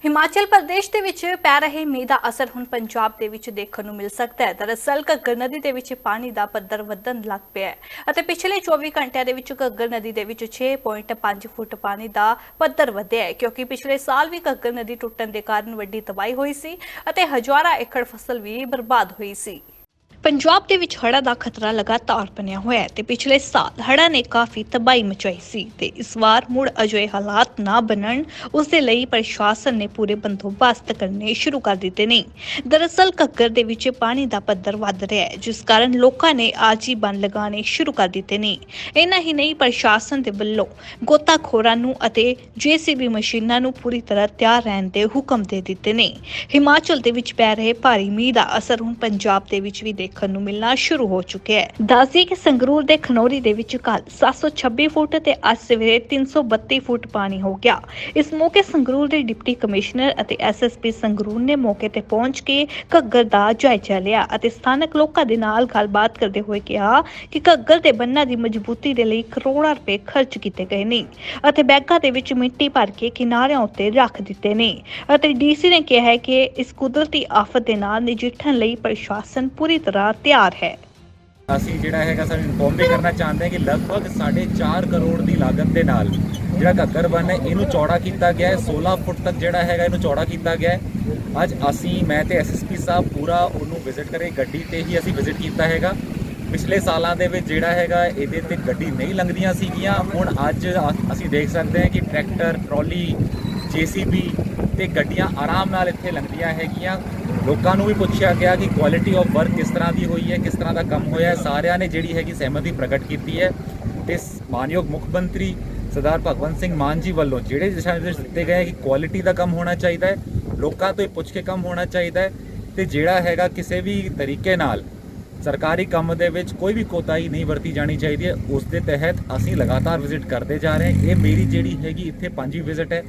ਹਿਮਾਚਲ ਪ੍ਰਦੇਸ਼ ਦੇ ਵਿੱਚ ਪੈ ਰਹੇ ਮੀਂਹ ਦਾ ਅਸਰ ਹੁਣ ਪੰਜਾਬ ਦੇ ਵਿੱਚ ਦੇਖਣ ਨੂੰ ਮਿਲ ਸਕਦਾ ਹੈ। ਦਰਅਸਲ, ਘੱਗਰ ਨਦੀ ਦੇ ਵਿੱਚ ਪਾਣੀ ਦਾ ਪੱਧਰ ਵਧਣ ਲੱਗ ਪਿਆ ਹੈ ਅਤੇ ਪਿਛਲੇ 24 ਘੰਟਿਆਂ ਦੇ ਵਿੱਚ ਘੱਗਰ ਨਦੀ ਦੇ ਵਿੱਚ 6.5 ਫੁੱਟ ਪਾਣੀ ਦਾ ਪੱਧਰ ਵਧਿਆ ਹੈ, ਕਿਉਂਕਿ ਪਿਛਲੇ ਸਾਲ ਵੀ ਘੱਗਰ ਨਦੀ ਟੁੱਟਣ ਦੇ ਕਾਰਨ ਵੱਡੀ ਤਬਾਹੀ ਹੋਈ ਸੀ ਅਤੇ ਹਜ਼ਾਰਾਂ ਏਕੜ ਫਸਲ ਵੀ ਬਰਬਾਦ ਹੋਈ ਸੀ। ਪੰਜਾਬ ਦੇ ਵਿੱਚ ਹੜ੍ਹਾਂ ਦਾ ਖਤਰਾ ਲਗਾਤਾਰ ਬਣਿਆ ਹੋਇਆ ਹੈ ਤੇ ਪਿਛਲੇ ਸਾਲ ਹੜ੍ਹਾਂ ਨੇ ਕਾਫੀ ਤਬਾਹੀ ਮਚਾਈ ਸੀ ਤੇ ਇਸ ਵਾਰ ਮੁੜ ਅਜਿਹੇ ਹਾਲਾਤ ਨਾ ਬਣਨ, ਉਸ ਦੇ ਲਈ ਪ੍ਰਸ਼ਾਸਨ ਨੇ ਪੂਰੇ ਬੰਦੋਬਸਤ ਕਰਨੇ ਸ਼ੁਰੂ ਕਰ ਦਿੱਤੇ ਨੇ। ਦਰਅਸਲ ਘੱਗਰ ਦੇ ਵਿੱਚ ਪਾਣੀ ਦਾ ਪੱਧਰ ਵੱਧ ਰਿਹਾ ਹੈ, ਜਿਸ ਕਾਰਨ ਲੋਕਾਂ ਨੇ ਆਜੀ ਬੰਨ ਲਗਾਉਣੇ ਸ਼ੁਰੂ ਕਰ ਦਿੱਤੇ ਨੇ। ਇਹਨਾਂ ਹੀ ਨਹੀਂ, ਪ੍ਰਸ਼ਾਸਨ ਦੇ ਵੱਲੋਂ ਗੋਤਾਖੋਰਾਂ ਨੂੰ ਅਤੇ ਜੀਸੀਬੀ ਮਸ਼ੀਨਾਂ ਨੂੰ ਪੂਰੀ ਤਰ੍ਹਾਂ ਤਿਆਰ ਰਹਿਣ ਦੇ ਹੁਕਮ ਦੇ ਦਿੱਤੇ ਨੇ। ਹਿਮਾਚਲ ਦੇ ਵਿੱਚ ਪੈ ਰਹੇ ਭਾਰੀ ਮੀਂਹ ਦਾ ਅਸਰ ਹੁਣ ਪੰਜਾਬ ਦੇ ਵਿੱਚ ਵੀ ਦੇਖ ਦੇਖਣ ਨੂੰ ਮਿਲਣਾ ਸ਼ੁਰੂ ਹੋ ਚੁੱਕਿਆ ਹੈ। ਦੱਸਦੀ ਕਿ ਸੰਗਰੂਰ ਦੇ ਖਨੌਰੀ ਦੇ ਵਿੱਚ ਕੱਲ 726 ਫੁੱਟ ਤੇ ਅੱਜ ਸਵੇਰੇ 332 ਫੁੱਟ ਪਾਣੀ ਹੋ ਗਿਆ। ਇਸ ਮੌਕੇ ਸੰਗਰੂਰ ਦੇ ਡਿਪਟੀ ਕਮਿਸ਼ਨਰ ਅਤੇ ਐਸਐਸਪੀ ਸੰਗਰੂਰ ਨੇ ਮੌਕੇ ਤੇ ਪਹੁੰਚ ਕੇ ਘੱਗਰ ਦਾ ਜਾਇਜ਼ਾ ਲਿਆ ਅਤੇ ਸਥਾਨਕ ਲੋਕਾਂ ਦੇ ਨਾਲ ਗੱਲਬਾਤ ਕਰਦੇ ਹੋਏ ਕਿਹਾ ਕਿ ਘੱਗਰ ਦੇ ਬੰਨਾਂ ਦੀ ਮਜ਼ਬੂਤੀ ਦੇ ਲਈ ਕਰੋੜਾਂ ਰੁਪਏ ਖਰਚ ਕੀਤੇ ਗਏ ਨੇ ਅਤੇ ਬੈਗਾਂ ਦੇ ਵਿੱਚ ਮਿੱਟੀ ਭਰ ਕੇ ਕਿਨਾਰਿਆਂ ਉੱਤੇ ਰੱਖ ਦਿੱਤੇ ਨੇ ਅਤੇ ਡੀਸੀ ਨੇ ਕਿਹਾ ਹੈ ਕਿ ਇਸ ਕੁਦਰਤੀ ਆਫਤ ਦੇ ਨਾਲ ਨਜਿੱਠਣ ਲਈ ਪ੍ਰਸ਼ਾਸਨ ਪੂਰੀ ਤਰ੍ਹਾਂ ਤਿਆਰ ਹੈ। ਅਸੀਂ ਜਿਹੜਾ ਹੈਗਾ ਸਾਨੂੰ ਇਨਫੋਰਮ ਵੀ ਕਰਨਾ ਚਾਹੁੰਦੇ ਹਾਂ ਕਿ ਲਗਭਗ 4.5 ਕਰੋੜ ਦੀ ਲਾਗਤ ਦੇ ਨਾਲ ਜਿਹੜਾ ਘੱਗਰ ਬੰਨ ਹੈ, ਇਹਨੂੰ ਚੌੜਾ ਕੀਤਾ ਗਿਆ ਹੈ 16 ਫੁੱਟ ਤੱਕ ਜਿਹੜਾ ਹੈਗਾ ਇਹਨੂੰ ਚੌੜਾ ਕੀਤਾ ਗਿਆ ਹੈ। ਅੱਜ ਅਸੀਂ, ਮੈਂ ਤੇ ਐਸਐਸਪੀ ਸਾਹਿਬ ਪੂਰਾ ਉਹਨੂੰ ਵਿਜ਼ਿਟ ਕਰੇ, ਗੱਡੀ ਤੇ ਹੀ ਅਸੀਂ ਵਿਜ਼ਿਟ ਕੀਤਾ ਹੈਗਾ। ਪਿਛਲੇ ਸਾਲਾਂ ਦੇ ਵਿੱਚ ਜਿਹੜਾ ਹੈਗਾ ਇਹਦੇ ਤੇ ਗੱਡੀ ਨਹੀਂ ਲੰਘਦੀਆਂ ਸੀਗੀਆਂ। ਹੁਣ ਅੱਜ ਅਸੀਂ ਦੇਖ ਸਕਦੇ ਹਾਂ ਕਿ ਟਰੈਕਟਰ, ਟਰਾਲੀ ਜੀਸੀਬੀ ਤੇ ਗੱਡੀਆਂ ਆਰਾਮ ਨਾਲ ਇੱਥੇ ਲੰਘਦੀਆਂ ਹੈਗੀਆਂ। ਲੋਕਾਂ ਨੂੰ ਵੀ ਪੁੱਛਿਆ ਗਿਆ ਕਿ ਕੁਆਲਿਟੀ ਆਫ ਵਰਕ ਕਿਸ ਤਰ੍ਹਾਂ ਦੀ ਹੋਈ ਹੈ, ਕਿਸ ਤਰ੍ਹਾਂ ਦਾ ਕੰਮ ਹੋਇਆ ਹੈ। ਸਾਰਿਆਂ ਨੇ ਜਿਹੜੀ ਹੈਗੀ ਸਹਿਮਤੀ ਪ੍ਰਗਟ ਕੀਤੀ ਹੈ। ਤੇ ਸ- ਮਾਨਯੋਗ ਮੁੱਖ ਮੰਤਰੀ ਸਰਦਾਰ ਭਗਵੰਤ ਸਿੰਘ ਮਾਨ ਜੀ ਵੱਲੋਂ ਜਿਹੜੇ ਦਿਸ਼ਾ ਨਿਰਦੇਸ਼ ਦਿੱਤੇ ਗਏ ਕਿ ਕੁਆਲਿਟੀ ਦਾ ਕੰਮ ਹੋਣਾ ਚਾਹੀਦਾ ਹੈ, ਲੋਕਾਂ ਤੋਂ ਹੀ ਪੁੱਛ ਕੇ ਕੰਮ ਹੋਣਾ ਚਾਹੀਦਾ ਹੈ ਤੇ ਜਿਹੜਾ ਹੈਗਾ ਕਿਸੇ ਵੀ ਤਰੀਕੇ ਨਾਲ ਸਰਕਾਰੀ ਕੰਮ ਦੇ ਵਿੱਚ ਕੋਈ ਵੀ ਕੋਤਾਹੀ ਨਹੀਂ ਵਰਤੀ ਜਾਣੀ ਚਾਹੀਦੀ ਹੈ। ਉਸ ਦੇ ਤਹਿਤ ਅਸੀਂ ਲਗਾਤਾਰ ਵਿਜ਼ਿਟ ਕਰਦੇ ਜਾ ਰਹੇ ਹਾਂ। ਇਹ ਮੇਰੀ ਜਿਹੜੀ ਹੈਗੀ ਇੱਥੇ ਪੰਜਵੀਂ ਵਿਜ਼ਿਟ ਹੈ।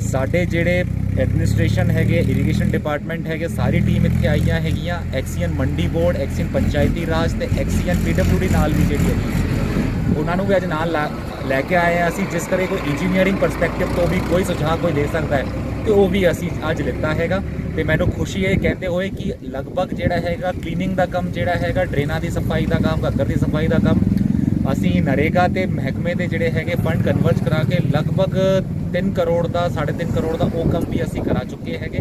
ਸਾਡੇ ਜਿਹੜੇ ਐਡਮਿਨਿਸਟ੍ਰੇਸ਼ਨ ਹੈਗੇ, ਇਰੀਗੇਸ਼ਨ ਡਿਪਾਰਟਮੈਂਟ ਹੈਗੇ, ਸਾਰੀ ਟੀਮ ਇੱਥੇ ਆਈਆਂ ਹੈਗੀਆਂ। ਐਕਸੀਅਨ ਮੰਡੀ ਬੋਰਡ, ਐਕਸੀਅਨ ਪੰਚਾਇਤੀ ਰਾਜ ਤੇ ਐਕਸੀਅਨ ਪੀਡਬਲਿਊਡੀ ਨਾਲ ਵੀ ਜਿਹੜੀ ਹੈਗੀ। ਉਹਨਾਂ ਨੂੰ ਵੀ ਅੱਜ ਨਾਲ ਲਾ- ਲੈ ਕੇ ਆਏ ਹਾਂ ਅਸੀਂ, ਜਿਸ ਕਰੇ ਕੋਈ ਇੰਜੀਨੀਅਰਿੰਗ ਪਰਸਪੈਕਟਿਵ ਤੋਂ ਵੀ ਕੋਈ ਸੁਝਾਅ ਕੋਈ ਦੇ ਸਕਦਾ ਹੈ, ਤੇ ਉਹ ਵੀ ਅਸੀਂ ਅੱਜ ਲਿੱਤਾ ਹੈਗਾ। ਤੇ ਮੈਨੂੰ ਖੁਸ਼ੀ ਹੈ ਇਹ ਕਹਿੰਦੇ ਹੋਏ ਕਿ ਲਗਭਗ ਜਿਹੜਾ ਹੈਗਾ ਕਲੀਨਿੰਗ ਦਾ ਕੰਮ, ਜਿਹੜਾ ਹੈਗਾ, ਡਰੇਨਾਂ ਦੀ ਸਫ਼ਾਈ ਦਾ ਕੰਮ, ਘੱਗਰ ਦੀ ਸਫ਼ਾਈ ਦਾ ਕੰਮ ਅਸੀਂ ਨਰੇਗਾ ਤੇ ਮਹਿਕਮੇ ਦੇ ਜਿਹੜੇ ਹੈਗੇ ਫੰਡ ਕਨਵਰਟ ਕਰਾ ਕੇ ਲਗਭਗ 3 ਕਰੋੜ ਦਾ 3.5 ਕਰੋੜ ਦਾ ਉਹ ਕੰਮ ਵੀ ਅਸੀਂ ਕਰਾ ਚੁੱਕੇ ਹੈਗੇ।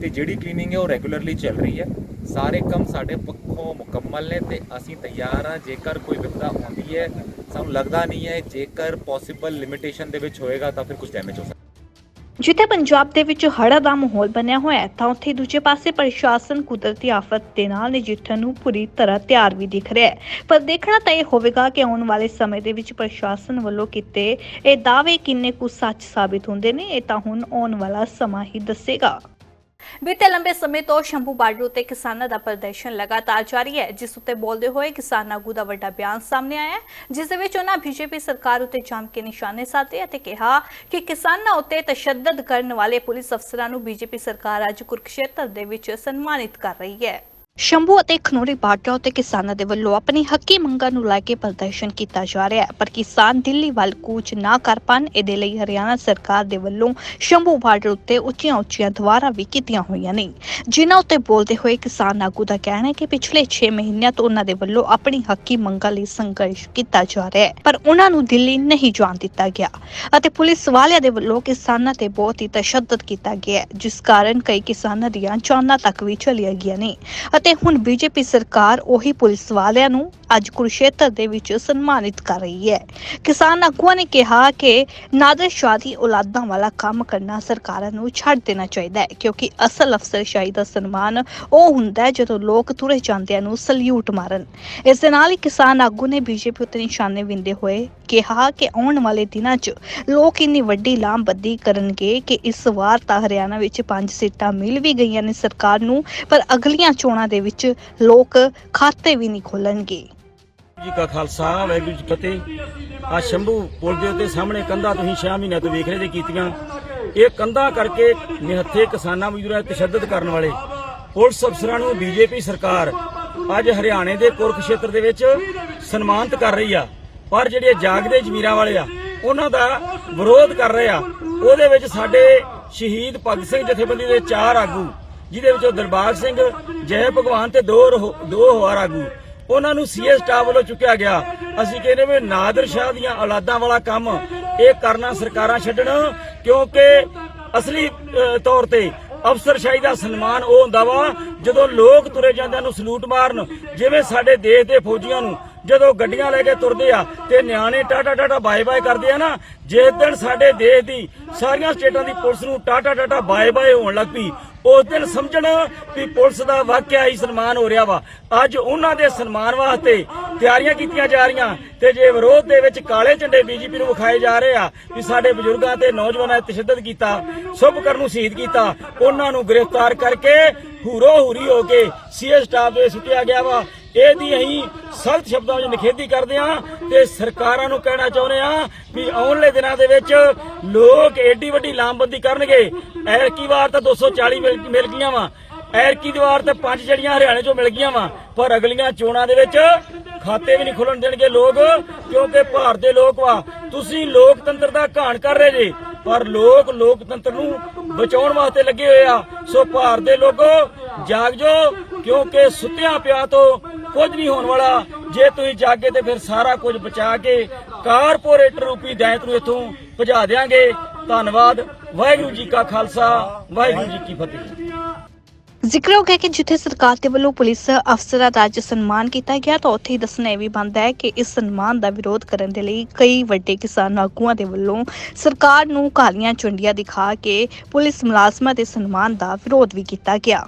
ਤੇ ਜਿਹੜੀ ਕਲੀਨਿੰਗ ਹੈ ਉਹ ਰੈਗੂਲਰਲੀ ਚੱਲ ਰਹੀ ਹੈ। ਸਾਰੇ ਕੰਮ ਸਾਡੇ ਪੱਖੋਂ ਮੁਕੰਮਲ ਨੇ ਤੇ ਅਸੀਂ ਤਿਆਰ ਹਾਂ। ਜੇਕਰ ਕੋਈ ਵਿਪਤਾ ਆਉਂਦੀ ਹੈ, ਸਾਨੂੰ ਲੱਗਦਾ ਨਹੀਂ ਹੈ, ਜੇਕਰ ਪੋਸੀਬਲ ਲਿਮਿਟੇਸ਼ਨ ਦੇ ਵਿੱਚ ਹੋਏਗਾ ਤਾਂ ਫਿਰ ਕੁਝ ਡੈਮੇਜ ਹੋ ਸਕਦਾ। ਜਿੱਥੇ ਪੰਜਾਬ ਦੇ ਵਿੱਚ ਹੜ੍ਹਾਂ ਦਾ ਮਾਹੌਲ ਬਣਿਆ ਹੋਇਆ ਹੈ, ਤਾਂ ਉੱਥੇ ਦੂਜੇ ਪਾਸੇ ਪ੍ਰਸ਼ਾਸਨ ਕੁਦਰਤੀ ਆਫਤ ਦੇ ਨਾਲ ਨਜਿੱਠਣ ਨੂੰ ਪੂਰੀ ਤਰ੍ਹਾਂ ਤਿਆਰ ਵੀ ਦਿਖ ਰਿਹਾ ਹੈ। ਪਰ ਦੇਖਣਾ ਤਾਂ ਇਹ ਹੋਵੇਗਾ ਕਿ ਆਉਣ ਵਾਲੇ ਸਮੇਂ ਦੇ ਵਿੱਚ ਪ੍ਰਸ਼ਾਸਨ ਵੱਲੋਂ ਕੀਤੇ ਇਹ ਦਾਅਵੇ ਕਿੰਨੇ ਕੁ ਸੱਚ ਸਾਬਿਤ ਹੁੰਦੇ ਨੇ, ਇਹ ਤਾਂ ਹੁਣ ਆਉਣ ਵਾਲਾ ਸਮਾਂ ਹੀ ਦੱਸੇਗਾ। ਬੀਤੇ ਲੰਬੇ ਸਮੇਂ ਤੋਂ ਸ਼ੰਭੂ ਬਾਰਡਰ ਉੱਤੇ ਕਿਸਾਨਾਂ ਦਾ ਪ੍ਰਦਰਸ਼ਨ ਲਗਾਤਾਰ ਜਾਰੀ ਹੈ, ਜਿਸ ਉਤੇ ਬੋਲਦੇ ਹੋਏ ਕਿਸਾਨ ਆਗੂ ਦਾ ਵੱਡਾ ਬਿਆਨ ਸਾਹਮਣੇ ਆਇਆ ਹੈ, ਜਿਸ ਦੇ ਵਿੱਚ ਉਹਨਾਂ ਬੀਜੇਪੀ ਸਰਕਾਰ ਉੱਤੇ ਜੰਮ ਕੇ ਨਿਸ਼ਾਨੇ ਸਾਧੇ ਅਤੇ ਕਿਹਾ ਕਿ ਕਿਸਾਨਾਂ ਉੱਤੇ ਤਸ਼ੱਦਦ ਕਰਨ ਵਾਲੇ ਪੁਲਿਸ ਅਫਸਰਾਂ ਨੂੰ ਬੀਜੇਪੀ ਸਰਕਾਰ ਅੱਜ ਕੁਰਕਸ਼ੇਤਰ ਦੇ ਵਿੱਚ ਸਨਮਾਨਿਤ ਕਰ ਰਹੀ ਹੈ। ਸ਼ੰਭੂ ਅਤੇ ਖਨੋਰੀ ਬਾਰਡਰ ਉੱਤੇ ਕਿਸਾਨਾਂ ਦੇ ਵੱਲੋਂ ਆਪਣੀ ਹੱਕੀ ਮੰਗਾਂ ਨੂੰ ਲੈ ਕੇ ਪ੍ਰਦਰਸ਼ਨ ਕੀਤਾ ਜਾ ਰਿਹਾ ਹੈ। ਪਰ ਕਿਸਾਨ ਦਿੱਲੀ ਵੱਲ ਕੂਚ ਨਾ ਕਰ ਪਾਉਣ ਇਹਦੇ ਲਈ ਹਰਿਆਣਾ ਸਰਕਾਰ ਦੇ ਵੱਲੋਂ ਸ਼ੰਭੂ ਬਾਰਡਰ ਉੱਤੇ ਉੱਚੀਆਂ ਉੱਚੀਆਂ ਦੀਵਾਰਾਂ ਵੀ ਕੀਤੀਆਂ ਹੋਈਆਂ ਨੇ। ਜਿਨ੍ਹਾਂ ਉੱਤੇ ਬੋਲਦੇ ਹੋਏ ਕਿਸਾਨ ਆਗੂ ਦਾ ਕਹਿਣਾ ਹੈ ਕਿ ਪਿਛਲੇ 6 ਮਹੀਨਿਆਂ ਤੋਂ ਉਹਨਾਂ ਦੇ ਵੱਲੋਂ ਆਪਣੀ ਹੱਕੀ ਮੰਗਾਂ ਲਈ ਸੰਘਰਸ਼ ਕੀਤਾ ਜਾ ਰਿਹਾ ਹੈ, ਪਰ ਉਹਨਾਂ ਨੂੰ ਦਿੱਲੀ ਨਹੀਂ ਜਾਣ ਦਿੱਤਾ ਗਿਆ ਅਤੇ ਪੁਲਿਸ ਵਾਲਿਆਂ ਦੇ ਵੱਲੋਂ ਕਿਸਾਨਾਂ ਤੇ ਬਹੁਤ ਹੀ ਤਸ਼ੱਦਦ ਕੀਤਾ ਗਿਆ ਜਿਸ ਕਾਰਨ ਕਈ ਕਿਸਾਨਾਂ ਦੀਆਂ ਜਾਨਾਂ ਤੱਕ ਵੀ ਚਲੀਆਂ ਗਈਆਂ ਨੇ ਅਤੇ ਹੁਣ ਬੀਜੇਪੀ ਸਰਕਾਰ ਉਹੀ ਪੁਲਿਸ ਵਾਲਿਆਂ ਨੂੰ ਅੱਜ ਕੁਰਸ਼ੇਤਰ ਦੇ ਵਿੱਚ ਸਨਮਾਨਿਤ ਕਰ ਰਹੀ ਹੈ। ਕਿਸਾਨ ਆਗੂਆਂ ਨੇ ਕਿਹਾ ਕਿ ਨਾਦਰ ਸ਼ਾਹ ਔਲਾਦਾਂ ਵਾਲਾ ਕੰਮ ਕਰਨਾ ਸਰਕਾਰਾਂ ਨੂੰ ਛੱਡ ਦੇਣਾ ਚਾਹੀਦਾ ਹੈ, ਕਿਉਂਕਿ ਅਸਲ ਅਫਸਰਸ਼ਾਹੀ ਦਾ ਸਨਮਾਨ ਉਹ ਹੁੰਦਾ ਹੈ ਜਦੋਂ ਲੋਕ ਤੁਰੇ ਜਾਂਦਿਆਂ ਨੂੰ ਸਲੂਟ ਮਾਰਨ। ਇਸ ਦੇ ਨਾਲ ਹੀ ਕਿਸਾਨ ਆਗੂ ਨੇ ਬੀਜੇਪੀ ਉੱਤੇ ਨਿਸ਼ਾਨੇ ਵਿੰਦੇ ਹੋਏ ਕਿਹਾ ਕਿ ਆਉਣ ਵਾਲੇ ਦਿਨਾਂ 'ਚ ਲੋਕ ਇੰਨੀ ਵੱਡੀ ਲਾਮਬੱਦੀ ਕਰਨਗੇ ਕਿ ਇਸ ਵਾਰ ਤਾਂ ਹਰਿਆਣਾ ਵਿੱਚ ਪੰਜ ਸੀਟਾਂ ਮਿਲ ਵੀ ਗਈਆਂ ਨੇ ਸਰਕਾਰ ਨੂੰ, ਪਰ ਅਗਲੀਆਂ ਚੋਣਾਂ ਦੇ ਵਿੱਚ ਲੋਕ ਖਾਤੇ ਵੀ ਨਹੀਂ ਖੋਲਣਗੇ। ਜੀ ਕਾ ਖਾਲਸਾ, ਵਾਹਿਗੁਰੂ ਜੀ ਫਤਿਹ। ਆ ਸ਼ੰਭੂ ਪੁਲ ਦੇ ਉੱਤੇ ਸਾਹਮਣੇ ਕੰਧਾਂ ਤੁਸੀਂ 6 ਮਹੀਨਿਆਂ ਤੋਂ ਵੇਖ ਰਹੇ ਜੇ ਕੀਤੀਆਂ। ਇਹ ਕੰਧਾਂ ਕਰਕੇ ਨਿਹੱਥੇ ਕਿਸਾਨਾਂ ਮਜ਼ਦੂਰਾਂ ਤੇ ਤਸ਼ੱਦਦ ਕਰਨ ਵਾਲੇ ਪੁਲਿਸ ਅਫਸਰਾਂ ਨੂੰ ਬੀਜੇਪੀ ਸਰਕਾਰ ਅੱਜ ਹਰਿਆਣੇ ਦੇ ਕੁਰਕਸ਼ੇਤਰ ਦੇ ਵਿੱਚ ਸਨਮਾਨਿਤ ਕਰ ਰਹੀ ਆ। ਪਰ ਜਿਹੜੇ ਜਾਗਦੇ ਜ਼ਮੀਰਾਂ ਵਾਲੇ ਆ, ਉਹਨਾਂ ਦਾ ਵਿਰੋਧ ਕਰ ਰਹੇ ਆ। ਉਹਦੇ ਵਿੱਚ ਸਾਡੇ ਸ਼ਹੀਦ ਭਗਤ ਸਿੰਘ ਜਥੇਬੰਦੀ ਦੇ ਚਾਰ ਆਗੂ ਜਿਹਦੇ ਵਿੱਚੋਂ ਦਰਬਾਰ ਸਿੰਘ, ਜੈ ਭਗਵਾਨ ਤੇ ਦੋ ਦੋ ਹੋਰ ਆਗੂ ਉਹਨਾਂ ਨੂੰ ਸੀਐਸ ਸਟਾਫ ਵੱਲੋਂ ਚੁੱਕਿਆ ਗਿਆ। ਅਸੀਂ ਕਹਿੰਦੇ ਵੀ ਨਾਦਰ ਸ਼ਾਹ ਦੀਆਂ ਔਲਾਦਾਂ ਵਾਲਾ ਕੰਮ ਇਹ ਕਰਨਾ ਸਰਕਾਰਾਂ ਛੱਡਣ, ਕਿਉਂਕਿ ਅਸਲੀ ਤੌਰ ਤੇ ਅਫਸਰਸ਼ਾਹੀ ਦਾ ਸਨਮਾਨ ਉਹ ਹੁੰਦਾ ਵਾ, ਜਦੋਂ ਲੋਕ ਤੁਰੇ ਜਾਂਦਿਆਂ ਨੂੰ ਸਲੂਟ ਮਾਰਨ, ਜਿਵੇਂ ਸਾਡੇ ਦੇਸ਼ ਦੇ ਫੌਜੀਆਂ ਨੂੰ, ਜਦੋਂ ਗੱਡੀਆਂ ਲੈ ਕੇ ਤੁਰਦੇ ਆ, ਤੇ ਨਿਆਣੇ ਟਾਟਾ ਟਾਟਾ ਬਾਏ ਬਾਏ ਕਰਦੇ ਆ ਨਾ, ਜਿਸ ਦਿਨ ਸਾਡੇ ਦੇਸ਼ ਦੀ ਸਾਰੀਆਂ ਸਟੇਟਾਂ ਦੀ ਪੁਲਿਸ ਨੂੰ ਟਾਟਾ ਟਾਟਾ ਬਾਏ ਬਾਏ ਹੋਣ ਲੱਗ ਪਈ ਉਸ ਦਿਨ ਸਮਝਣ ਵੀ ਪੁਲਿਸ ਦਾ ਵਾਕਿਆ ਹੀ ਸਨਮਾਨ ਹੋ ਰਿਹਾ ਵਾ। ਅੱਜ ਉਹਨਾਂ ਦੇ ਸਨਮਾਨ ਵਾਸਤੇ ਤਿਆਰੀਆਂ ਕੀਤੀਆਂ ਜਾ ਰਹੀਆਂ ਤੇ ਜੇ ਵਿਰੋਧ ਦੇ ਵਿੱਚ ਕਾਲੇ ਝੰਡੇ ਬੀਜੇਪੀ ਨੂੰ ਵਿਖਾਏ ਜਾ ਰਹੇ ਆ ਵੀ ਸਾਡੇ ਬਜ਼ੁਰਗਾਂ ਤੇ ਨੌਜਵਾਨਾਂ ਨੇ ਤਸ਼ੱਦਦ ਕੀਤਾ ਸੁਭ ਕਰਨ ਨੂੰ ਸ਼ਹੀਦ ਕੀਤਾ, ਉਹਨਾਂ ਨੂੰ ਗ੍ਰਿਫਤਾਰ ਕਰਕੇ ਹੂਰੋ ਹੂਰੀ ਹੋ ਕੇ ਸੀਐਸ ਸਟਾਫ ਦੇ ਸੁੱਟਿਆ ਗਿਆ ਵਾ। ਇਹਦੀ ਅਸੀਂ ਸਖਤ ਸ਼ਬਦਾਂ ਵਿੱਚ ਨਿਖੇਧੀ ਕਰਦੇ ਹਾਂ ਤੇ ਸਰਕਾਰਾਂ ਨੂੰ ਕਹਿਣਾ ਚਾਹੁੰਦੇ ਹਾਂ ਵੀ ਆਉਣਲੇ ਦਿਨਾਂ ਦੇ ਵਿੱਚ ਲੋਕ ਏਡੀ ਵੱਡੀ ਲਾਮਬੰਦੀ ਕਰਨਗੇ। ਐਰਕੀ ਵਾਰ ਤਾਂ 240 ਮਿਲ ਗਈਆਂ ਵਾ। ਐਰਕੀ ਦੀ ਤੇ ਪੰਜ ਜੜੀਆਂ ਹਰਿਆਣੇ ਚੋਂ ਮਿਲ ਗਈਆਂ ਵਾ। ਪਰ ਅਗਲੀਆਂ ਚੋਣਾਂ ਦੇ ਵਿੱਚ ਖਾਤੇ ਵੀ ਨਹੀਂ ਖੁੱਲਣ ਦੇਣਗੇ ਲੋਕ, ਕਿਉਂਕਿ ਭਾਰਤ ਦੇ ਲੋਕ ਵਾ, ਤੁਸੀਂ ਲੋਕਤੰਤਰ ਦਾ ਘਾਣ ਕਰ ਰਹੇ ਜੇ, ਪਰ ਲੋਕ ਲੋਕਤੰਤਰ ਨੂੰ ਬਚਾਉਣ ਵਾਸਤੇ ਲੱਗੇ ਹੋਏ ਆ। ਸੋ ਭਾਰਤ ਦੇ ਲੋਕੋ ਜਾਗ ਜੋ ਕਿਉਂਕਿ ਸੁੱਤਿਆਂ ਪਿਆ ਤੋਂ ਕੁਝ ਨਹੀਂ ਹੋਣ ਵਾਲਾ। ਜੇ ਤੁਸੀਂ ਜਾਗੇ ਤੇ ਫਿਰ ਸਾਰਾ ਕੁਝ ਬਚਾ ਕੇ ਕਾਰਪੋਰੇਟਰ ਰੂਪੀ ਦੈਂਤ ਨੂੰ ਇੱਥੋਂ ਭਜਾ ਦੇਾਂਗੇ ਧੰਨਵਾਦ। ਵਾਹਿਗੁਰੂ ਜੀ ਕਾ ਖਾਲਸਾ। ਵਾਹਿਗੁਰੂ ਜੀ ਕੀ ਫਤਿਹ। ਜ਼ਿਕਰਯੋਗ ਹੈ ਕਿ ਜਿੱਥੇ ਸਰਕਾਰ ਦੇ ਵੱਲੋਂ ਪੁਲਿਸ ਅਫਸਰਾਂ ਦਾ ਅੱਜ ਸਨਮਾਨ ਕੀਤਾ ਗਿਆ, ਤਾਂ ਉੱਥੇ ਹੀ ਦੱਸਣਾ ਇਹ ਵੀ ਬਣਦਾ ਹੈ ਕਿ ਇਸ ਸਨਮਾਨ ਦਾ ਵਿਰੋਧ ਕਰਨ ਦੇ ਲਈ ਕਈ ਵੱਡੇ ਕਿਸਾਨ ਆਗੂਆਂ ਦੇ ਵੱਲੋਂ ਸਰਕਾਰ ਨੂੰ ਕਾਲੀਆਂ ਚੁੰਡੀਆਂ ਦਿਖਾ ਕੇ ਪੁਲਿਸ ਮੁਲਾਜ਼ਮਾਂ ਦੇ ਸਨਮਾਨ ਦਾ ਵਿਰੋਧ ਵੀ ਕੀਤਾ ਗਿਆ।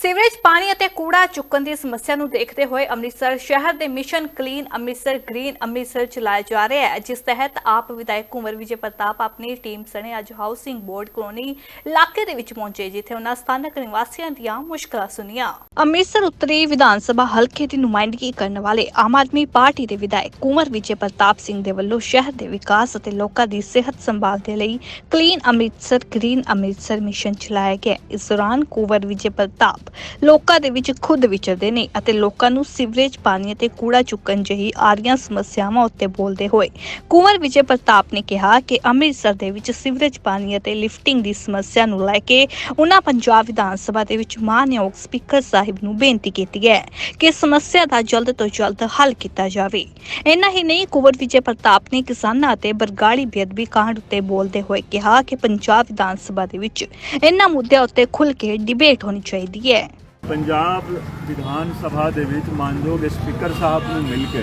ਸੀਵਰੇਜ, ਪਾਣੀ ਅਤੇ ਕੂੜਾ ਚੁੱਕਣ ਦੀ ਸਮੱਸਿਆ ਨੂੰ ਦੇਖਦੇ ਹੋਏ ਅੰਮ੍ਰਿਤਸਰ ਸ਼ਹਿਰ ਦੇ mission clean, Amritsar green, Amritsar ਚਲਾਇਆ ਜਾ ਰਿਹਾ ਹੈ। ਜਿਸ ਤਹਿਤ ਆਪ ਵਿਧਾਇਕ ਕੁੰਵਰ ਵਿਜੇ ਪ੍ਰਤਾਪ, ਆਪਣੀ ਟੀਮ ਸਣੇ ਅੱਜ ਹਾਊਸਿੰਗ ਬੋਰਡ ਕਲੋਨੀ ਇਲਾਕੇ ਦੇ ਵਿੱਚ ਪਹੁੰਚੇ, ਜਿੱਥੇ ਉਹਨਾਂ ਸਥਾਨਕ ਨਿਵਾਸੀਆਂ ਦੀਆਂ ਮੁਸ਼ਕਲਾਂ ਸੁਣੀਆਂ। ਅੰਮ੍ਰਿਤਸਰ ਉੱਤਰੀ ਵਿਧਾਨ ਸਭਾ ਹਲਕੇ ਦੀ ਨੁਮਾਇੰਦਗੀ ਕਰਨ ਵਾਲੇ ਆਮ ਆਦਮੀ ਪਾਰਟੀ ਦੇ ਵਿਧਾਇਕ ਕੁੰਵਰ ਵਿਜੇ ਪ੍ਰਤਾਪ ਸਿੰਘ ਦੇ ਵੱਲੋਂ ਸ਼ਹਿਰ ਦੇ ਵਿਕਾਸ ਅਤੇ ਲੋਕਾਂ ਦੀ ਸਿਹਤ ਸੰਭਾਲ ਦੇ ਲਈ clean Amritsar, green Amritsar mission ਚਲਾਇਆ ਗਿਆ। ਇਸ ਦੌਰਾਨ ਕੁੰਵਰ ਵਿਜੇ ਪ੍ਰਤਾਪ ਲੋਕਾਂ ਦੇ ਵਿੱਚ ਖੁਦ ਵਿਚਰਦੇ ਨੇ ਅਤੇ ਲੋਕਾਂ ਨੂੰ ਸੀਵਰੇਜ ਪਾਣੀ ਅਤੇ ਕੂੜਾ ਚੁੱਕਣ ਜਿਹੀ ਆ ਰਹੀਆਂ ਸਮੱਸਿਆਵਾਂ ਉੱਤੇ ਬੋਲਦੇ ਹੋਏ ਕੁੰਵਰ ਵਿਜੇ ਪ੍ਰਤਾਪ ਨੇ ਕਿਹਾ ਕਿ ਅੰਮ੍ਰਿਤਸਰ ਦੇ ਵਿੱਚ ਸੀਵਰੇਜ ਪਾਣੀ ਅਤੇ ਲਿਫਟਿੰਗ ਦੀ ਸਮੱਸਿਆ ਨੂੰ ਲੈ ਕੇ ਉਹਨਾਂ ਪੰਜਾਬ ਵਿਧਾਨ ਸਭਾ ਦੇ ਵਿੱਚ ਮਾਨਯੋਗ ਸਪੀਕਰ ਸਾਹਿਬ ਨੂੰ ਬੇਨਤੀ ਕੀਤੀ ਹੈ ਕਿ ਸਮੱਸਿਆ ਦਾ ਜਲਦ ਤੋਂ ਜਲਦ ਹੱਲ ਕੀਤਾ ਜਾਵੇ। ਇੰਨਾ ਹੀ ਨਹੀਂ, ਕੁੰਵਰ ਵਿਜੇ ਪ੍ਰਤਾਪ ਨੇ ਕਿਸਾਨਾਂ ਅਤੇ ਬਰਗਾੜੀ ਬੇਅਦਬੀ ਕਾਂਡ ਉੱਤੇ ਬੋਲਦੇ ਹੋਏ ਕਿਹਾ ਕਿ ਪੰਜਾਬ ਵਿਧਾਨ ਸਭਾ ਦੇ ਵਿੱਚ ਇਹਨਾਂ ਮੁੱਦਿਆਂ ਉੱਤੇ ਖੁੱਲ੍ਹ ਕੇ ਡਿਬੇਟ ਹੋਣੀ ਚਾਹੀਦੀ ਹੈ। ਪੰਜਾਬ ਵਿਧਾਨ ਸਭਾ ਦੇ ਵਿੱਚ ਮਾਨਯੋਗ ਸਪੀਕਰ ਸਾਹਿਬ ਨੂੰ ਮਿਲ ਕੇ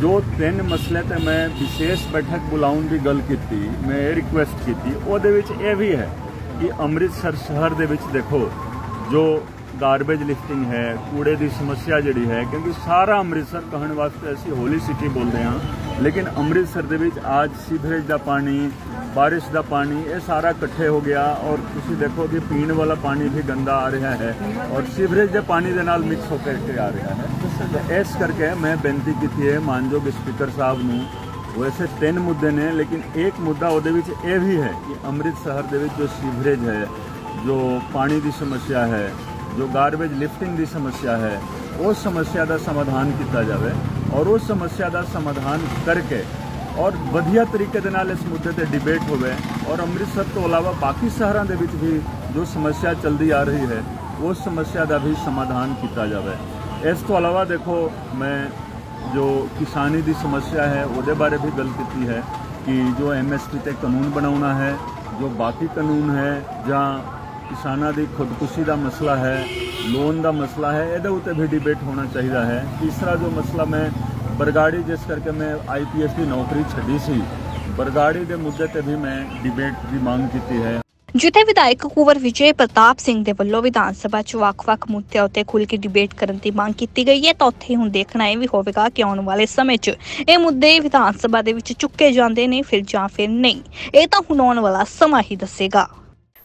ਜੋ ਤਿੰਨ ਮਸਲੇ ਤੇ ਮੈਂ ਵਿਸ਼ੇਸ਼ ਬੈਠਕ ਬੁਲਾਉਣ ਦੀ ਗੱਲ ਕੀਤੀ, ਮੈਂ ਇਹ ਰਿਕੁਐਸਟ ਕੀਤੀ, ਉਹਦੇ ਵਿੱਚ ਇਹ ਵੀ ਹੈ ਕਿ ਅੰਮ੍ਰਿਤਸਰ ਸ਼ਹਿਰ ਦੇ ਵਿੱਚ ਦੇਖੋ, ਜੋ ਗਾਰਬੇਜ ਲਿਫਟਿੰਗ ਹੈ, ਕੂੜੇ ਦੀ ਸਮੱਸਿਆ ਜਿਹੜੀ ਹੈ, ਕਿਉਂਕਿ ਸਾਰਾ ਅੰਮ੍ਰਿਤਸਰ ਕਹਿਣ ਵਾਸਤੇ ਅਸੀਂ ਹੋਲੀ ਸਿਟੀ ਬੋਲਦੇ ਹਾਂ ਲੇਕਿਨ ਅੰਮ੍ਰਿਤਸਰ ਦੇ ਵਿੱਚ ਅੱਜ ਸੀਵਰੇਜ ਦਾ ਪਾਣੀ, ਬਾਰਿਸ਼ ਦਾ ਪਾਣੀ, ਇਹ ਸਾਰਾ ਇਕੱਠੇ ਹੋ ਗਿਆ ਔਰ ਤੁਸੀਂ ਦੇਖੋ ਕਿ ਪੀਣ ਵਾਲਾ ਪਾਣੀ ਵੀ ਗੰਦਾ ਆ ਰਿਹਾ ਹੈ ਔਰ ਸੀਵਰੇਜ ਦੇ ਪਾਣੀ ਦੇ ਨਾਲ ਮਿਕਸ ਹੋ ਕੇ ਆ ਰਿਹਾ ਹੈ। ਇਸ ਕਰਕੇ ਮੈਂ ਬੇਨਤੀ ਕੀਤੀ ਹੈ ਮਾਨਯੋਗ ਸਪੀਕਰ ਸਾਹਿਬ ਨੂੰ ਵੈਸੇ ਤਿੰਨ ਮੁੱਦੇ ਨੇ, ਲੇਕਿਨ ਇੱਕ ਮੁੱਦਾ ਉਹਦੇ ਵਿੱਚ ਇਹ ਵੀ ਹੈ ਕਿ ਅੰਮ੍ਰਿਤਸਰ ਦੇ ਵਿੱਚ ਜੋ ਸੀਵਰੇਜ ਹੈ, ਜੋ ਪਾਣੀ ਦੀ ਸਮੱਸਿਆ ਹੈ, ਜੋ ਗਾਰਬੇਜ ਲਿਫਟਿੰਗ ਦੀ ਸਮੱਸਿਆ ਹੈ, ਉਸ ਸਮੱਸਿਆ ਦਾ ਸਮਾਧਾਨ ਕੀਤਾ ਜਾਵੇ। ਔਰ ਉਸ ਸਮੱਸਿਆ ਦਾ ਸਮਾਧਾਨ ਕਰਕੇ ਔਰ ਵਧੀਆ ਤਰੀਕੇ ਦੇ ਨਾਲ ਇਸ ਮੁੱਦੇ ਤੇ ਡਿਬੇਟ ਹੋਵੇ ਔਰ ਅੰਮ੍ਰਿਤਸਰ ਤੋਂ ਇਲਾਵਾ ਬਾਕੀ ਸ਼ਹਿਰਾਂ ਦੇ ਵਿੱਚ ਵੀ ਜੋ ਸਮੱਸਿਆ ਚੱਲਦੀ ਆ ਰਹੀ ਹੈ ਉਸ ਸਮੱਸਿਆ ਦਾ ਵੀ ਸਮਾਧਾਨ ਕੀਤਾ ਜਾਵੇ ਇਸ ਤੋਂ ਇਲਾਵਾ ਦੇਖੋ ਮੈਂ ਜੋ ਕਿਸਾਨੀ ਦੀ ਸਮੱਸਿਆ ਹੈ ਉਹਦੇ ਬਾਰੇ ਵੀ ਗੱਲ ਕੀਤੀ ਹੈ ਕਿ ਜੋ ਐਮਐਸਪੀ ਤੇ ਕਾਨੂੰਨ ਬਣਾਉਣਾ ਹੈ ਜੋ ਬਾਕੀ ਕਾਨੂੰਨ ਹੈ ਜਾਂ ਕਿਸਾਨਾਂ ਦੀ ਖੁਦਕੁਸ਼ੀ ਦਾ ਮਸਲਾ ਹੈ ਲੋਨ ਦਾ ਮਸਲਾ ਹੈ, ਇਹਦੇ ਉੱਤੇ ਵੀ ਡਿਬੇਟ ਹੋਣਾ ਚਾਹੀਦਾ ਹੈ। ਤੀਸਰਾ ਜੋ ਮਸਲਾ ਮੈਂ ਬਰਗਾੜੀ, ਜਿਸ ਕਰਕੇ ਮੈਂ ਆਈਪੀਐਸ ਦੀ ਨੌਕਰੀ ਛੱਡੀ ਸੀ, ਬਰਗਾੜੀ ਦੇ ਮੁੱਦੇ ਤੇ ਵੀ ਮੈਂ ਡਿਬੇਟ ਦੀ ਮੰਗ ਕੀਤੀ ਹੈ। ਜਿੱਥੇ ਵਿਧਾਇਕ ਕੁਵਰ ਵਿਜੇ ਪ੍ਰਤਾਪ ਸਿੰਘ ਦੇ ਵੱਲੋਂ ਵਿਧਾਨ ਸਭਾ 'ਚ ਵੱਖ-ਵੱਖ ਮੁੱਦਿਆਂ ਉੱਤੇ ਖੁੱਲ੍ਹ ਕੇ ਡਿਬੇਟ ਕਰਨ ਦੀ ਮੰਗ ਕੀਤੀ ਗਈ ਹੈ, ਤਾਂ ਉੱਥੇ ਹੁਣ ਦੇਖਣਾ ਇਹ ਵੀ ਹੋਵੇਗਾ ਕਿ ਆਉਣ ਵਾਲੇ ਸਮੇਂ 'ਚ ਇਹ ਮੁੱਦੇ ਵਿਧਾਨ ਸਭਾ ਦੇ ਵਿੱਚ ਚੁੱਕੇ ਜਾਂਦੇ ਨੇ ਫਿਰ ਜਾਂ ਫਿਰ ਨਹੀਂ। ਇਹ ਤਾਂ ਹੁਣ ਆਉਣ ਵਾਲਾ ਸਮਾਂ ਹੀ ਦੱਸੇਗਾ।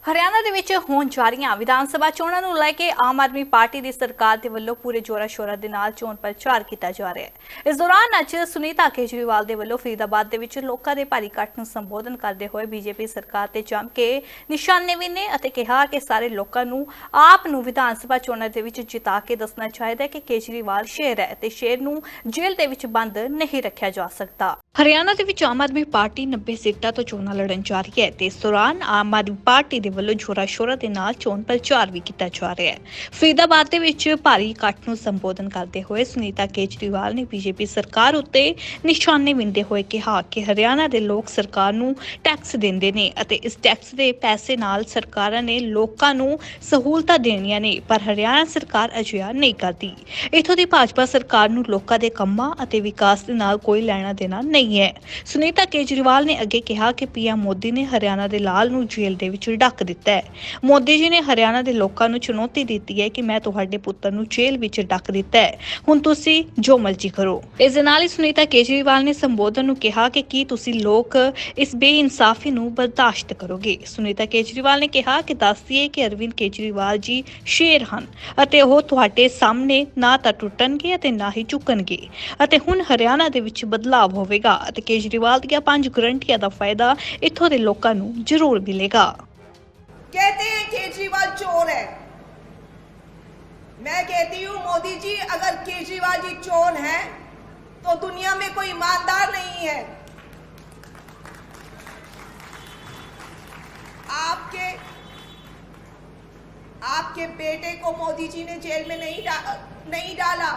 ਹਰਿਆਣਾ ਦੇ ਵਿੱਚ ਹੋਣ ਜਾ ਰਹੀਆਂ ਵਿਧਾਨ ਸਭਾ ਚੋਣਾਂ ਨੂੰ ਲੈ ਕੇ ਆਮ ਆਦਮੀ ਪਾਰਟੀ ਦੀ ਸਰਕਾਰ ਦੇ ਵੱਲੋਂ ਪੂਰੇ ਜੋਰਾ ਸ਼ੋਰਾ ਦੇ ਨਾਲ ਚੋਣ ਪ੍ਰਚਾਰ ਕੀਤਾ ਜਾ ਰਿਹਾ ਹੈ। ਇਸ ਦੌਰਾਨ ਅੱਜ ਸੁਨੀਤਾ ਕੇਜਰੀਵਾਲ ਦੇ ਵੱਲੋਂ ਫਰੀਦਾਬਾਦ ਦੇ ਵਿੱਚ ਲੋਕਾਂ ਦੇ ਭਾਰੀ ਇਕੱਠ ਨੂੰ ਸੰਬੋਧਨ ਕਰਦੇ ਹੋਏ ਬੀਜੇਪੀ ਸਰਕਾਰ ਤੇ ਜੰਮ ਕੇ ਨਿਸ਼ਾਨੇ ਵੀ ਨੇ ਅਤੇ ਕਿਹਾ ਕਿ ਸਾਰੇ ਲੋਕਾਂ ਨੂੰ ਆਪ ਨੂੰ ਵਿਧਾਨ ਸਭਾ ਚੋਣਾਂ ਦੇ ਵਿੱਚ ਜਿਤਾ ਕੇ ਦੱਸਣਾ ਚਾਹੀਦਾ ਹੈ ਕਿ ਕੇਜਰੀਵਾਲ ਸ਼ੇਰ ਹੈ ਤੇ ਸ਼ੇਰ ਨੂੰ ਜੇਲ੍ਹ ਦੇ ਵਿੱਚ ਬੰਦ ਨਹੀਂ ਰੱਖਿਆ ਜਾ ਸਕਦਾ। ਹਰਿਆਣਾ ਦੇ ਵਿੱਚ ਆਮ ਆਦਮੀ ਪਾਰਟੀ 90 ਸੀਟਾਂ ਤੋਂ ਚੋਣਾਂ ਲੜਨ ਜਾ ਰਹੀ ਹੈ ਤੇ ਇਸ ਦੌਰਾਨ ਆਮ ਆਦਮੀ ਪਾਰਟੀ ਦੇ ਵੱਲੋਂ ਜੋਰਾ ਸ਼ੋਰਾ ਦੇ ਨਾਲ ਚੋਣ ਪ੍ਰਚਾਰ ਵੀ ਕੀਤਾ ਜਾ ਰਿਹਾ ਹੈ। ਫਰੀਦਾਬਾਦ ਦੇ ਵਿੱਚ ਭਾਰੀ ਇਕੱਠ ਨੂੰ ਸੰਬੋਧਨ ਕਰਦੇ ਹੋਏ ਸੁਨੀਤਾ ਕੇਜਰੀਵਾਲ ਨੇ ਬੀਜੇਪੀ ਸਰਕਾਰ ਉੱਤੇ ਨਿਸ਼ਾਨੇ ਵਿੰਦੇ ਹੋਏ ਕਿਹਾ ਕਿ ਹਰਿਆਣਾ ਦੇ ਲੋਕ ਸਰਕਾਰ ਨੂੰ ਟੈਕਸ ਦਿੰਦੇ ਨੇ ਅਤੇ ਇਸ ਟੈਕਸ ਦੇ ਪੈਸੇ ਨਾਲ ਸਰਕਾਰਾਂ ਨੇ ਲੋਕਾਂ ਨੂੰ ਸਹੂਲਤਾਂ ਦੇਣੀਆਂ ਨੇ, ਪਰ ਹਰਿਆਣਾ ਸਰਕਾਰ ਅਜਿਹਾ ਨਹੀਂ ਕਰਦੀ। ਇਥੋਂ ਦੀ ਭਾਜਪਾ ਸਰਕਾਰ ਨੂੰ ਲੋਕਾਂ ਦੇ ਕੰਮਾਂ ਅਤੇ ਵਿਕਾਸ ਦੇ ਨਾਲ ਕੋਈ ਲੈਣਾ ਦੇਣਾ ਨਹੀਂ ਹੈ। ਸੁਨੀਤਾ ਕੇਜਰੀਵਾਲ ਨੇ ਅੱਗੇ ਕਿਹਾ ਕਿ ਪੀਐਮ ਮੋਦੀ ਨੇ ਹਰਿਆਣਾ ਦੇ ਲਾਲ ਨੂੰ ਜੇਲ੍ਹ ਦੇ ਵਿੱਚ ਡੱਕ ਦਿੱਤਾ ਹੈ। ਮੋਦੀ ਜੀ ਨੇ ਹਰਿਆਣਾ ਦੇ ਲੋਕਾਂ ਨੂੰ ਚੁਣੌਤੀ ਦਿੱਤੀ ਹੈ ਕਿ ਮੈਂ ਤੁਹਾਡੇ ਪੁੱਤਰ ਨੂੰ ਜੇਲ੍ਹ ਵਿੱਚ ਡੱਕ ਦਿੱਤਾ ਹੈ। ਹੁਣ ਤੁਸੀਂ ਜੋ ਮਰਜ਼ੀ ਕਰੋ। ਇਸ ਦੇ ਨਾਲ ਹੀ ਸੁਨੀਤਾ ਕੇਜਰੀਵਾਲ ਨੇ ਸੰਬੋਧਨ ਨੂੰ ਕਿਹਾ ਕਿ ਕੀ ਤੁਸੀਂ ਲੋਕ ਇਸ ਬੇਇਨਸਾਫੀ ਨੂੰ ਬਰਦਾਸ਼ਤ ਕਰੋਗੇ? ਸੁਨੀਤਾ ਕੇਜਰੀਵਾਲ ਨੇ ਕਿਹਾ ਕਿ ਦੱਸਦੀਏ ਕਿ ਅਰਵਿੰਦ ਕੇਜਰੀਵਾਲ ਜੀ ਸ਼ੇਰ ਹਨ ਅਤੇ ਉਹ ਤੁਹਾਡੇ ਸਾਹਮਣੇ ਨਾ ਤਾਂ ਟੁੱਟਣਗੇ ਅਤੇ ਨਾ ਹੀ ਝੁਕਣਗੇ। ਅਤੇ ਹੁਣ ਹਰਿਆਣਾ ਦੇ ਵਿੱਚ ਬਦਲਾਅ ਹੋਵੇਗਾ ਅਤੇ ਕੇਜਰੀਵਾਲ ਦੀਆਂ ਪੰਜ ਗਰੰਟੀਆਂ ਦਾ ਫਾਇਦਾ ਇੱਥੋਂ ਦੇ ਲੋਕਾਂ ਨੂੰ ਜ਼ਰੂਰ ਮਿਲੇਗਾ। कहते हैं केजरीवाल चोर है। मैं कहती हूँ मोदी जी अगर केजरीवाल जी चोर हैं तो दुनिया में कोई ईमानदार नहीं है। आपके आपके बेटे को मोदी जी ने जेल में नहीं डा, नहीं डाला।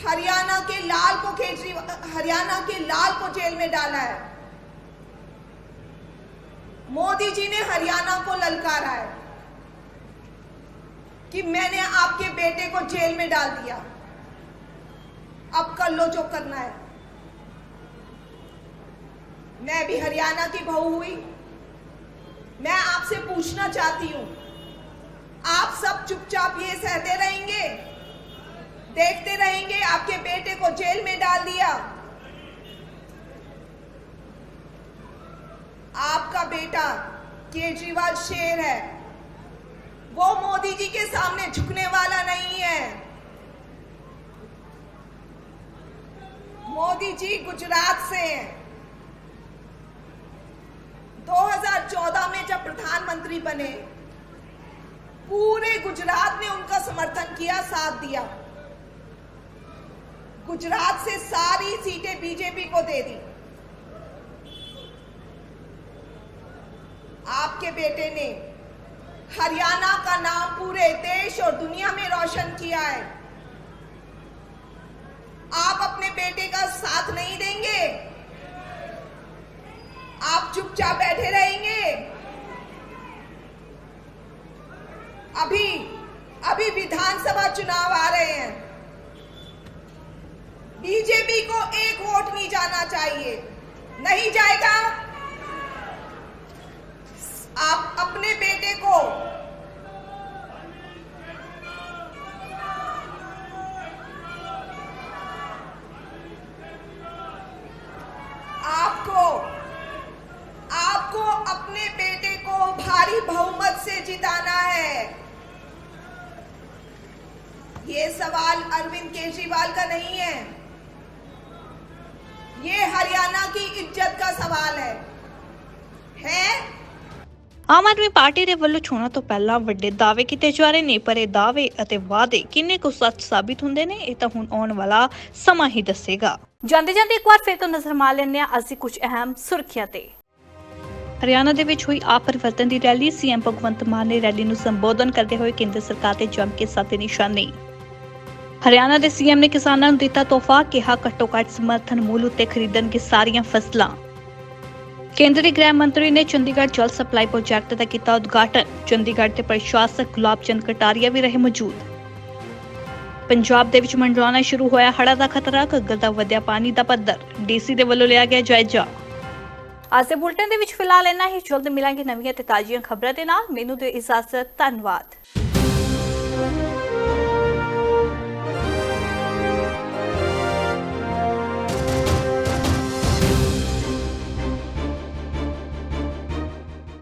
हरियाणा के लाल को केजरीवाल हरियाणा के लाल को जेल में डाला है। मोदी जी ने हरियाणा को ललकारा है कि मैंने आपके बेटे को जेल में डाल दिया। अब कर लो जो करना है। मैं भी हरियाणा की बहू हुई। मैं आपसे पूछना चाहती हूँ, आप सब चुपचाप ये सहते रहेंगे, देखते रहेंगे आपके बेटे को जेल में डाल दिया। आपका बेटा केजरीवाल शेर है। वो मोदी जी के सामने झुकने वाला नहीं है। मोदी जी गुजरात से हैं। 2014 में जब प्रधानमंत्री बने, पूरे गुजरात ने उनका समर्थन किया, साथ दिया। गुजरात से सारी सीटें बीजेपी को दे दी। आपके बेटे ने हरियाणा का नाम पूरे देश और दुनिया में रोशन किया है। आप अपने बेटे का साथ नहीं देंगे? आप चुपचाप बैठे रहेंगे? अभी अभी विधानसभा चुनाव आ रहे हैं। बीजेपी को एक वोट नहीं जाना चाहिए। नहीं जाएगा? अपने बेटे को ਪਾਰਟੀ ਦੇ ਵੱਲੋਂ ਚੋਣਾਂ ਤੋਂ ਪਹਿਲਾਂ ਵੱਡੇ ਦਾਅਵੇ ਕੀਤੇ ਜਾ ਰਹੇ ਨੇ ਪਰ ਇਹ ਦਾਅਵੇ ਅਤੇ ਵਾਅਦੇ ਕਿੰਨੇ ਕੁ ਸੱਚ ਸਾਬਿਤ ਹੁੰਦੇ ਨੇ ਇਹ ਤਾਂ ਹੁਣ ਆਉਣ ਵਾਲਾ ਸਮਾਂ ਹੀ ਦੱਸੇਗਾ। ਜਾਂਦੇ ਜਾਂਦੇ ਇੱਕ ਵਾਰ ਫਿਰ ਤੋਂ ਨਜ਼ਰ ਮਾਰ ਲੈਂਦੇ ਹਾਂ ਅਸੀਂ ਕੁਝ ਅਹਿਮ ਸੁਰਖੀਆਂ ਤੇ। ਹਰਿਆਣਾ ਦੇ ਵਿੱਚ ਹੋਈ ਆਪ ਪਰਿਵਰਤਨ ਦੀ ਰੈਲੀ ਸੀਐਮ ਭਗਵੰਤ ਮਾਨ ਨੇ ਰੈਲੀ ਨੂੰ ਸੰਬੋਧਨ ਕਰਦੇ ਹੋਏ ਕੇਂਦਰ ਸਰਕਾਰ ਤੇ ਜੰਮ ਕੇ ਸਾਤੇ ਨਿਸ਼ਾਨੇ। ਹਰਿਆਣਾ ਦੇ ਸੀਐਮ ਨੇ ਕਿਸਾਨਾਂ ਨੂੰ ਦਿੱਤਾ ਤੋਹਫਾ ਕਿਹਾ ਘੱਟੋ ਘੱਟ ਸਮਰਥਨ ਮੁੱਲ ਉੱਤੇ ਖਰੀਦਣਗੇ ਸਾਰੀਆਂ ਫਸਲਾਂ। ਕੇਂਦਰੀ ਗ੍ਰਹਿ ਮੰਤਰੀ ਨੇ ਚੰਡੀਗੜ੍ਹ ਜਲ ਸਪਲਾਈ ਪ੍ਰੋਜੈਕਟ ਦਾ ਕੀਤਾ ਉਦਘਾਟਨ। ਚੰਡੀਗੜ੍ਹ ਦੇ ਪ੍ਰਸ਼ਾਸਕ ਗੁਲਾਬ ਚੰਦ ਕਟਾਰੀਆ ਵੀ ਰਹੇ ਮੌਜੂਦ। ਪੰਜਾਬ ਦੇ ਵਿੱਚ ਮੰਡਰਾਉਣਾ ਸ਼ੁਰੂ ਹੋਇਆ ਹੜ੍ਹਾਂ ਦਾ ਖਤਰਾ, ਘੱਗਰ ਦਾ ਵਧਿਆ ਪਾਣੀ ਦਾ ਪੱਧਰ। ਡੀਸੀ ਦੇ ਵੱਲੋਂ ਲਿਆ ਗਿਆ ਜਾਇਜ਼ਾ। ਅੱਜ ਦੇ ਬੁਲਟਨ ਦੇ ਵਿੱਚ ਫਿਲਹਾਲ ਇੰਨਾ ਹੀ। ਜਲਦ ਮਿਲਾਂਗੇ ਨਵੀਆਂ ਤੇ ਤਾਜ਼ੀਆਂ ਖਬਰਾਂ ਦੇ ਨਾਲ। ਮੈਨੂੰ ਦੇ ਇਜਾਜ਼ਤ। ਧੰਨਵਾਦ।